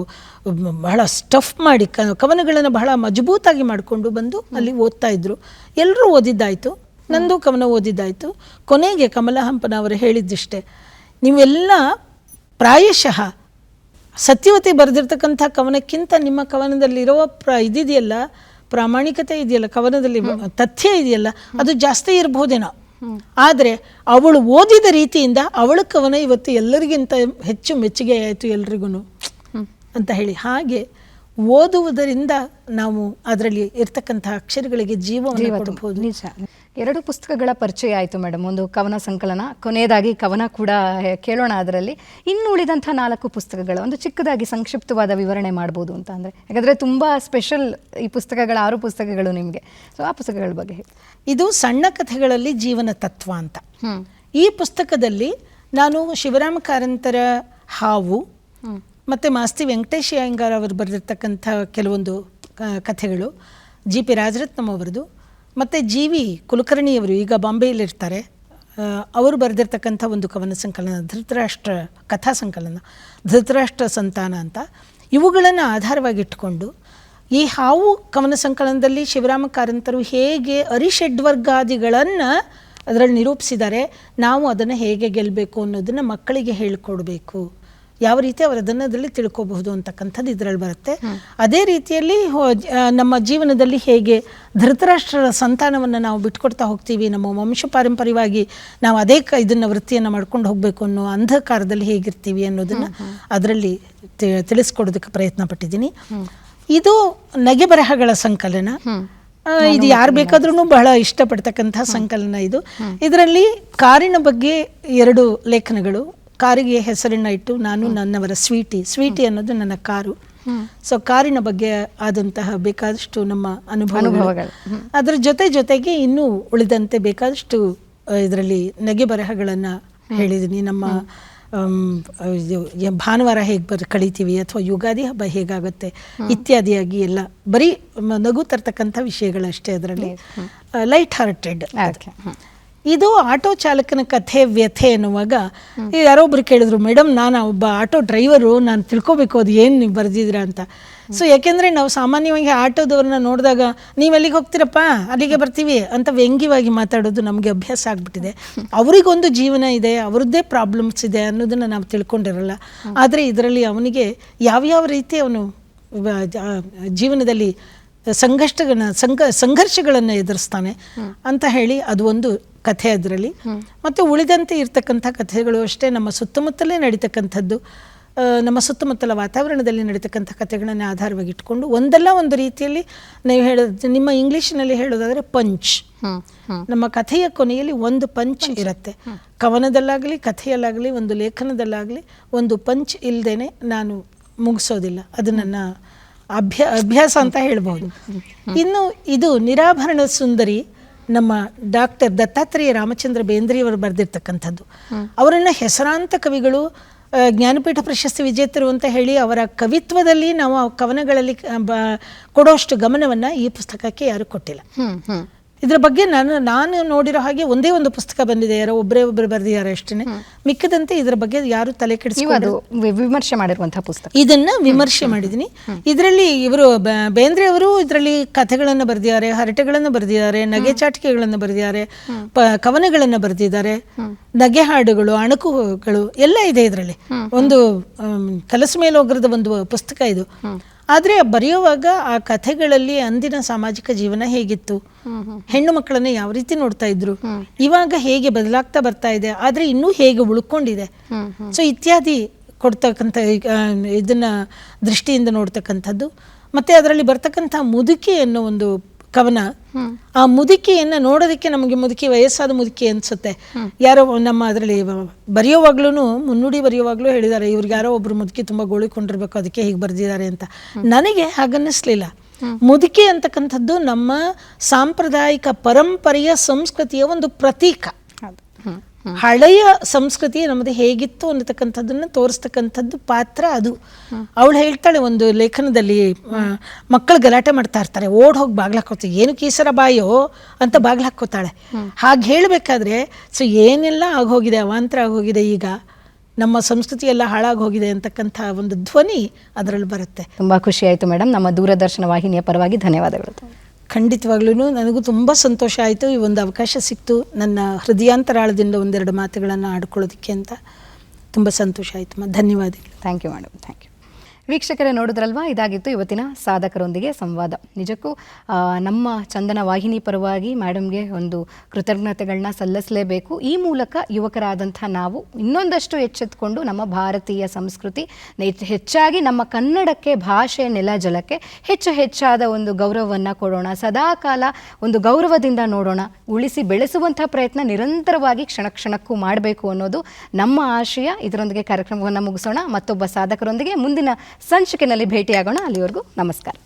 Speaker 2: ಬಹಳ ಸ್ಟಫ್ ಮಾಡಿ ಕ ಕವನಗಳನ್ನು ಬಹಳ ಮಜಬೂತಾಗಿ ಮಾಡಿಕೊಂಡು ಬಂದು ಅಲ್ಲಿ ಓದ್ತಾ ಇದ್ರು. ಎಲ್ಲರೂ ಓದಿದ್ದಾಯಿತು. ನಂದು ಕವನ ಓದಿದ್ದಾಯಿತು. ಕೊನೆಗೆ ಕಮಲ ಹಂಪನ ಅವರು ಹೇಳಿದ್ದಿಷ್ಟೇ ನೀವೆಲ್ಲ ಪ್ರಾಯಶಃ ಸತ್ಯವತಿ ಬರೆದಿರ್ತಕ್ಕಂಥ ಕವನಕ್ಕಿಂತ ನಿಮ್ಮ ಕವನದಲ್ಲಿರುವ ಪ್ರ ಇದಿದೆಯಲ್ಲ ಪ್ರಾಮಾಣಿಕತೆ ಇದೆಯಲ್ಲ ಕವನದಲ್ಲಿ ತಥ್ಯ ಇದೆಯಲ್ಲ ಅದು ಜಾಸ್ತಿ ಇರಬಹುದೇನೋ ಆದರೆ ಅವಳು ಓದಿದ ರೀತಿಯಿಂದ ಅವಳ ಕವನ ಇವತ್ತು ಎಲ್ಲರಿಗಿಂತ ಹೆಚ್ಚು ಮೆಚ್ಚುಗೆ ಆಯಿತು ಎಲ್ರಿಗೂ ಅಂತ ಹೇಳಿ. ಹಾಗೆ ಓದುವುದರಿಂದ ನಾವು ಅದರಲ್ಲಿ ಇರ್ತಕ್ಕಂಥ ಅಕ್ಷರಗಳಿಗೆ ಜೀವವನ್ನು ಕೊಡಬಹುದು.
Speaker 1: ನಿಜ. ಎರಡು ಪುಸ್ತಕಗಳ ಪರಿಚಯ ಆಯಿತು ಮೇಡಮ್. ಒಂದು ಕವನ ಸಂಕಲನ ಕೊನೆಯದಾಗಿ ಕವನ ಕೂಡ ಕೇಳೋಣ ಅದರಲ್ಲಿ. ಇನ್ನು ಉಳಿದಂಥ ನಾಲ್ಕು ಪುಸ್ತಕಗಳ ಒಂದು ಚಿಕ್ಕದಾಗಿ ಸಂಕ್ಷಿಪ್ತವಾದ ವಿವರಣೆ ಮಾಡ್ಬೋದು ಅಂತ ಅಂದರೆ. ಯಾಕಂದರೆ ತುಂಬ ಸ್ಪೆಷಲ್ ಈ ಪುಸ್ತಕಗಳ ಆರು ಪುಸ್ತಕಗಳು ನಿಮಗೆ. ಸೊ ಆ ಪುಸ್ತಕಗಳ ಬಗ್ಗೆ
Speaker 2: ಇದು ಸಣ್ಣ ಕಥೆಗಳಲ್ಲಿ ಜೀವನ ತತ್ವ ಅಂತ. ಈ ಪುಸ್ತಕದಲ್ಲಿ ನಾನು ಶಿವರಾಮ ಕಾರಂತರ ಹಾವು ಮತ್ತು ಮಾಸ್ತಿ ವೆಂಕಟೇಶ್ ಅಯ್ಯಂಗಾರ್ ಅವರು ಬರೆದಿರ್ತಕ್ಕಂಥ ಕೆಲವೊಂದು ಕಥೆಗಳು. ಜಿ ಪಿ ರಾಜರತ್ನಂ ಅವರದು. ಮತ್ತು ಜಿ ವಿ ಕುಲಕರ್ಣಿಯವರು ಈಗ ಬಾಂಬೆಯಲ್ಲಿರ್ತಾರೆ. ಅವರು ಬರೆದಿರ್ತಕ್ಕಂಥ ಒಂದು ಕವನ ಸಂಕಲನ, ಧೃತರಾಷ್ಟ್ರ ಕಥಾ ಸಂಕಲನ, ಧೃತರಾಷ್ಟ್ರ ಸಂತಾನ ಅಂತ. ಇವುಗಳನ್ನು ಆಧಾರವಾಗಿಟ್ಟುಕೊಂಡು ಈ ಹಾವು ಕವನ ಸಂಕಲನದಲ್ಲಿ ಶಿವರಾಮ ಕಾರಂತರು ಹೇಗೆ ಅರಿಷಡ್ವರ್ಗಾದಿಗಳನ್ನು ಅದರಲ್ಲಿ ನಿರೂಪಿಸಿದ್ದಾರೆ, ನಾವು ಅದನ್ನು ಹೇಗೆ ಗೆಲ್ಲಬೇಕು ಅನ್ನೋದನ್ನು ಮಕ್ಕಳಿಗೆ ಹೇಳಿಕೊಡ್ಬೇಕು. ಯಾವ ರೀತಿ ಅವರು ಅದನ್ನು ಅದರಲ್ಲಿ ತಿಳ್ಕೋಬಹುದು ಅಂತಕ್ಕಂಥದ್ದು ಇದರಲ್ಲಿ ಬರುತ್ತೆ. ಅದೇ ರೀತಿಯಲ್ಲಿ ನಮ್ಮ ಜೀವನದಲ್ಲಿ ಹೇಗೆ ಧೃತರಾಷ್ಟ್ರರ ಸಂತಾನವನ್ನು ನಾವು ಬಿಟ್ಕೊಡ್ತಾ ಹೋಗ್ತೀವಿ ನಮ್ಮ ವಂಶ ಪಾರಂಪರ್ಯವಾಗಿ ನಾವು ಅದೇ ಕ ಇದನ್ನು ವೃತ್ತಿಯನ್ನು ಮಾಡ್ಕೊಂಡು ಹೋಗಬೇಕು ಅನ್ನೋ ಅಂಧಕಾರದಲ್ಲಿ ಹೇಗಿರ್ತೀವಿ ಅನ್ನೋದನ್ನು ಅದರಲ್ಲಿ ತಿಳಿಸ್ಕೊಡೋದಕ್ಕೆ ಪ್ರಯತ್ನ ಪಟ್ಟಿದ್ದೀನಿ. ಇದು ನಗೆ ಬರಹಗಳ ಸಂಕಲನ ಇದು ಯಾರು ಬೇಕಾದ್ರೂ ಬಹಳ ಇಷ್ಟಪಡ್ತಕ್ಕಂಥ ಸಂಕಲನ ಇದು. ಇದರಲ್ಲಿ ಕಾರಿನ ಬಗ್ಗೆ ಎರಡು ಲೇಖನಗಳು ಕಾರಿಗೆ ಹೆಸರನ್ನ ಇಟ್ಟು ನಾನು ನನ್ನವರ ಸ್ವೀಟಿ ಸ್ವೀಟಿ ಅನ್ನೋದು ನನ್ನ ಕಾರು. ಸೊ ಕಾರಿನ ಬಗ್ಗೆ ಆದಂತಹ ಬೇಕಾದಷ್ಟು ನಮ್ಮ ಅನುಭವಗಳು. ಅದರ ಜೊತೆ ಜೊತೆಗೆ ಇನ್ನೂ ಉಳಿದಂತೆ ಬೇಕಾದಷ್ಟು ಇದರಲ್ಲಿ ನಗೆ ಬರಹಗಳನ್ನು ಹೇಳಿದ್ದೀನಿ ನಮ್ಮ ಭಾನುವಾರ ಹೇಗೆ ಬರ್ ಕಳಿತೀವಿ ಅಥವಾ ಯುಗಾದಿ ಹಬ್ಬ ಹೇಗಾಗುತ್ತೆ ಇತ್ಯಾದಿಯಾಗಿ ಎಲ್ಲ ಬರೀ ನಗು ತರ್ತಕ್ಕಂಥ ವಿಷಯಗಳಷ್ಟೇ ಅದರಲ್ಲಿ. Light hearted. ಇದು ಆಟೋ ಚಾಲಕನ ಕಥೆ ವ್ಯಥೆ ಅನ್ನುವಾಗ ಯಾರೊಬ್ರು ಕೇಳಿದ್ರು ಮೇಡಮ್ ನಾನು ಒಬ್ಬ ಆಟೋ ಡ್ರೈವರು, ನಾನು ತಿಳ್ಕೊಬೇಕು, ಅದು ಏನು ನೀವು ಬರೆದಿದ್ದೀರಾ ಅಂತ. ಸೊ ಯಾಕೆಂದರೆ ನಾವು ಸಾಮಾನ್ಯವಾಗಿ ಆಟೋದವ್ರನ್ನ ನೋಡಿದಾಗ, ನೀವು ಎಲ್ಲಿಗೆ ಹೋಗ್ತೀರಪ್ಪ? ಅಲ್ಲಿಗೆ ಬರ್ತೀವಿ ಅಂತ ವ್ಯಂಗ್ಯವಾಗಿ ಮಾತಾಡೋದು ನಮಗೆ ಅಭ್ಯಾಸ ಆಗಿಬಿಟ್ಟಿದೆ. ಅವರಿಗೊಂದು ಜೀವನ ಇದೆ, ಅವ್ರದ್ದೇ ಪ್ರಾಬ್ಲಮ್ಸ್ ಇದೆ ಅನ್ನೋದನ್ನು ನಾವು ತಿಳ್ಕೊಂಡಿರಲ್ಲ. ಆದರೆ ಇದರಲ್ಲಿ ಅವನಿಗೆ ಯಾವ್ಯಾವ ರೀತಿ ಅವನು ಜೀವನದಲ್ಲಿ ಸಂಘರ್ಷಗಳನ್ನ ಸಂಘ ಸಂಘರ್ಷಗಳನ್ನು ಎದುರಿಸ್ತಾನೆ ಅಂತ ಹೇಳಿ ಅದು ಒಂದು ಕಥೆ ಅದರಲ್ಲಿ. ಮತ್ತು ಉಳಿದಂತೆ ಇರತಕ್ಕಂಥ ಕಥೆಗಳು ಅಷ್ಟೇ ನಮ್ಮ ಸುತ್ತಮುತ್ತಲೇ ನಡೀತಕ್ಕಂಥದ್ದು ನಮ್ಮ ಸುತ್ತಮುತ್ತಲ ವಾತಾವರಣದಲ್ಲಿ ನಡೀತಕ್ಕಂಥ ಕಥೆಗಳನ್ನು ಆಧಾರವಾಗಿ ಇಟ್ಕೊಂಡು ಒಂದಲ್ಲ ಒಂದು ರೀತಿಯಲ್ಲಿ ನೀವು ಹೇಳೋದು ನಿಮ್ಮ ಇಂಗ್ಲೀಷಿನಲ್ಲಿ ಹೇಳೋದಾದರೆ ಪಂಚ್. ನಮ್ಮ ಕಥೆಯ ಕೊನೆಯಲ್ಲಿ ಒಂದು ಪಂಚ್ ಇರುತ್ತೆ. ಕವನದಲ್ಲಾಗಲಿ ಕಥೆಯಲ್ಲಾಗಲಿ ಒಂದು ಲೇಖನದಲ್ಲಾಗಲಿ ಒಂದು ಪಂಚ್ ಇಲ್ಲದೇನೆ ನಾನು ಮುಗಿಸೋದಿಲ್ಲ. ಅದು ನನ್ನ ಅಭ್ಯ, ಅಭ್ಯಾಸ ಅಂತ ಹೇಳ್ಬೋದು. ಇನ್ನು ಇದು ನಿರಾಭರಣ ಸುಂದರಿ ನಮ್ಮ ಡಾಕ್ಟರ್ ದತ್ತಾತ್ರೇಯ ರಾಮಚಂದ್ರ ಬೇಂದ್ರಿಯವರು ಬರೆದಿರ್ತಕ್ಕಂಥದ್ದು. ಅವರನ್ನು ಹೆಸರಾಂತ ಕವಿಗಳು ಜ್ಞಾನಪೀಠ ಪ್ರಶಸ್ತಿ ವಿಜೇತರು ಅಂತ ಹೇಳಿ ಅವರ ಕವಿತ್ವದಲ್ಲಿ ನಾವು ಕವನಗಳಲ್ಲಿ ಕೊಡೋಷ್ಟು ಗಮನವನ್ನು ಈ ಪುಸ್ತಕಕ್ಕೆ ಯಾರು ಕೊಟ್ಟಿಲ್ಲ. ಇದ್ರ ಬಗ್ಗೆ ನಾನು ನಾನು ನೋಡಿರೋ ಹಾಗೆ ಒಂದೇ ಒಂದು ಪುಸ್ತಕ ಬಂದಿದೆ. ಯಾರೋ ಒಬ್ಬರೇ ಒಬ್ಬರು ಬರೆದಿದ್ದಾರೆ ಅಷ್ಟೇ ಮಿಕ್ಕದಂತೆ ಇದರ ಬಗ್ಗೆ ಯಾರು ತಲೆ
Speaker 1: ಕೆಡಿಸಿ
Speaker 2: ಕೆಡಿಸ್ಕೊಂಡು
Speaker 1: ವಿಮರ್ಶೆ ಮಾಡಿರುವಂತಹ ಪುಸ್ತಕ.
Speaker 2: ಇದನ್ನ ವಿಮರ್ಶೆ ಮಾಡಿದೀನಿ. ಇದರಲ್ಲಿ ಇವರು ಬೇಂದ್ರೆ ಅವರು ಇದರಲ್ಲಿ ಕಥೆಗಳನ್ನು ಬರೆದಿದ್ದಾರೆ ಹರಟೆಗಳನ್ನು ಬರೆದಿದ್ದಾರೆ ನಗೆ ಚಾಟಿಕೆಗಳನ್ನು ಬರೆದಿದ್ದಾರೆ ಕವನಗಳನ್ನು ಬರೆದಿದ್ದಾರೆ ನಗೆ ಹಾಡುಗಳು ಅಣಕುಗಳು ಎಲ್ಲ ಇದೆ ಇದರಲ್ಲಿ. ಒಂದು ಕಲಸು ಮೇಲೋಗ್ರದ ಒಂದು ಪುಸ್ತಕ ಇದು. ಆದರೆ ಬರೆಯುವಾಗ ಆ ಕಥೆಗಳಲ್ಲಿ ಅಂದಿನ ಸಾಮಾಜಿಕ ಜೀವನ ಹೇಗಿತ್ತು? ಹೆಣ್ಣು ಮಕ್ಕಳನ್ನ ಯಾವ ರೀತಿ ನೋಡ್ತಾ ಇದ್ರು? ಇವಾಗ ಹೇಗೆ ಬದಲಾಗ್ತಾ ಬರ್ತಾ ಇದೆ? ಆದರೆ ಇನ್ನೂ ಹೇಗೆ ಉಳ್ಕೊಂಡಿದೆ? ಸೊ ಇತ್ಯಾದಿ ಕೊಡ್ತಕ್ಕಂಥ ಇದನ್ನ ದೃಷ್ಟಿಯಿಂದ ನೋಡ್ತಕ್ಕಂಥದ್ದು. ಮತ್ತೆ ಅದರಲ್ಲಿ ಬರ್ತಕ್ಕಂಥ ಮುದುಕಿ ಅನ್ನೋ ಒಂದು ಕವನ ಆ ಮುದುಕಿಯನ್ನ ನೋಡೋದಕ್ಕೆ ನಮಗೆ ಮುದುಕಿ ವಯಸ್ಸಾದ ಮುದುಕಿ ಅನ್ಸುತ್ತೆ. ಯಾರೋ ನಮ್ಮ ಅದರಲ್ಲಿ ಬರೆಯೋವಾಗ್ಲೂ ಮುನ್ನುಡಿ ಬರೆಯುವಾಗ್ಲೂ ಹೇಳಿದ್ದಾರೆ ಇವ್ರಿಗೆ ಯಾರೋ ಒಬ್ರು ಮುದುಕಿ ತುಂಬಾ ಗೋಳಿಕೊಂಡಿರ್ಬೇಕು ಅದಕ್ಕೆ ಹೀಗೆ ಬರೆದಿದ್ದಾರೆ ಅಂತ. ನನಗೆ ಹಾಗನ್ನಿಸ್ಲಿಲ್ಲ. ಮುದುಕಿ ಅಂತಕ್ಕಂಥದ್ದು ನಮ್ಮ ಸಾಂಪ್ರದಾಯಿಕ ಪರಂಪರೆಯ ಸಂಸ್ಕೃತಿಯ ಒಂದು ಪ್ರತೀಕ. ಹಳೆಯ ಸಂಸ್ಕೃತಿ ನಮ್ಮದು ಹೇಗಿತ್ತು ಅನ್ನತಕ್ಕಂಥದ್ದನ್ನು ತೋರಿಸ್ತಕ್ಕಂಥದ್ದು ಪಾತ್ರ ಅದು. ಅವಳು ಹೇಳ್ತಾಳೆ ಒಂದು ಲೇಖನದಲ್ಲಿ ಮಕ್ಕಳು ಗಲಾಟೆ ಮಾಡ್ತಾ ಇರ್ತಾರೆ, ಓಡ್ ಹೋಗಿ ಬಾಗ್ಲಾಕೋತಾರೆ ಏನು ಕೀಸರ ಬಾಯೋ ಅಂತ ಬಾಗ್ಲಾಕೋತಾಳೆ ಹಾಗೆ ಹೇಳಬೇಕಾದ್ರೆ ಸೊ ಏನೆಲ್ಲ ಆಗೋಗಿದೆ, ಅವಾಂತರ ಆಗೋಗಿದೆ ಈಗ, ನಮ್ಮ ಸಂಸ್ಕೃತಿ ಎಲ್ಲ ಹಾಳಾಗಿ ಹೋಗಿದೆ ಅಂತಕ್ಕಂಥ ಒಂದು ಧ್ವನಿ ಅದರಲ್ಲಿ ಬರುತ್ತೆ.
Speaker 1: ತುಂಬಾ ಖುಷಿ ಆಯ್ತು ಮೇಡಮ್ ನಮ್ಮ ದೂರದರ್ಶನ ವಾಹಿನಿಯ ಪರವಾಗಿ ಧನ್ಯವಾದಗಳು.
Speaker 2: ಖಂಡಿತವಾಗ್ಲೂ ನನಗೂ ತುಂಬ ಸಂತೋಷ ಆಯಿತು. ಈ ಒಂದು ಅವಕಾಶ ಸಿಕ್ತು. ನನ್ನ ಹೃದಯಾಂತರಾಳದಿಂದ ಒಂದೆರಡು ಮಾತುಗಳನ್ನು ಆಡ್ಕೊಳ್ಳೋದಕ್ಕೆ ಅಂತ ತುಂಬ ಸಂತೋಷ ಆಯಿತು. ಧನ್ಯವಾದಗಳು.
Speaker 1: Thank you madam thank you ವೀಕ್ಷಕರೇ ನೋಡಿದ್ರಲ್ವಾ? ಇದಾಗಿತ್ತು ಇವತ್ತಿನ ಸಾಧಕರೊಂದಿಗೆ ಸಂವಾದ. ನಿಜಕ್ಕೂ ನಮ್ಮ ಚಂದನ ವಾಹಿನಿ ಪರವಾಗಿ ಮೇಡಮ್ಗೆ ಒಂದು ಕೃತಜ್ಞತೆಗಳನ್ನ ಸಲ್ಲಿಸಲೇಬೇಕು. ಈ ಮೂಲಕ ಯುವಕರಾದಂಥ ನಾವು ಇನ್ನೊಂದಷ್ಟು ಎಚ್ಚೆತ್ಕೊಂಡು ನಮ್ಮ ಭಾರತೀಯ ಸಂಸ್ಕೃತಿ ಹೆಚ್ಚಾಗಿ ನಮ್ಮ ಕನ್ನಡಕ್ಕೆ, ಭಾಷೆ ನೆಲ ಜಲಕ್ಕೆ ಹೆಚ್ಚು ಹೆಚ್ಚಾದ ಒಂದು ಗೌರವವನ್ನು ಕೊಡೋಣ. ಸದಾಕಾಲ ಒಂದು ಗೌರವದಿಂದ ನೋಡೋಣ. ಉಳಿಸಿ ಬೆಳೆಸುವಂಥ ಪ್ರಯತ್ನ ನಿರಂತರವಾಗಿ ಕ್ಷಣ ಕ್ಷಣಕ್ಕೂ ಮಾಡಬೇಕು ಅನ್ನೋದು ನಮ್ಮ ಆಶಯ. ಇದರೊಂದಿಗೆ ಕಾರ್ಯಕ್ರಮವನ್ನು ಮುಗಿಸೋಣ. ಮತ್ತೊಬ್ಬ ಸಾಧಕರೊಂದಿಗೆ ಮುಂದಿನ ಸಂಚಿಕೆಯಲ್ಲಿ ಭೇಟಿಯಾಗೋಣ. ಅಲ್ಲಿವರೆಗೂ ನಮಸ್ಕಾರ.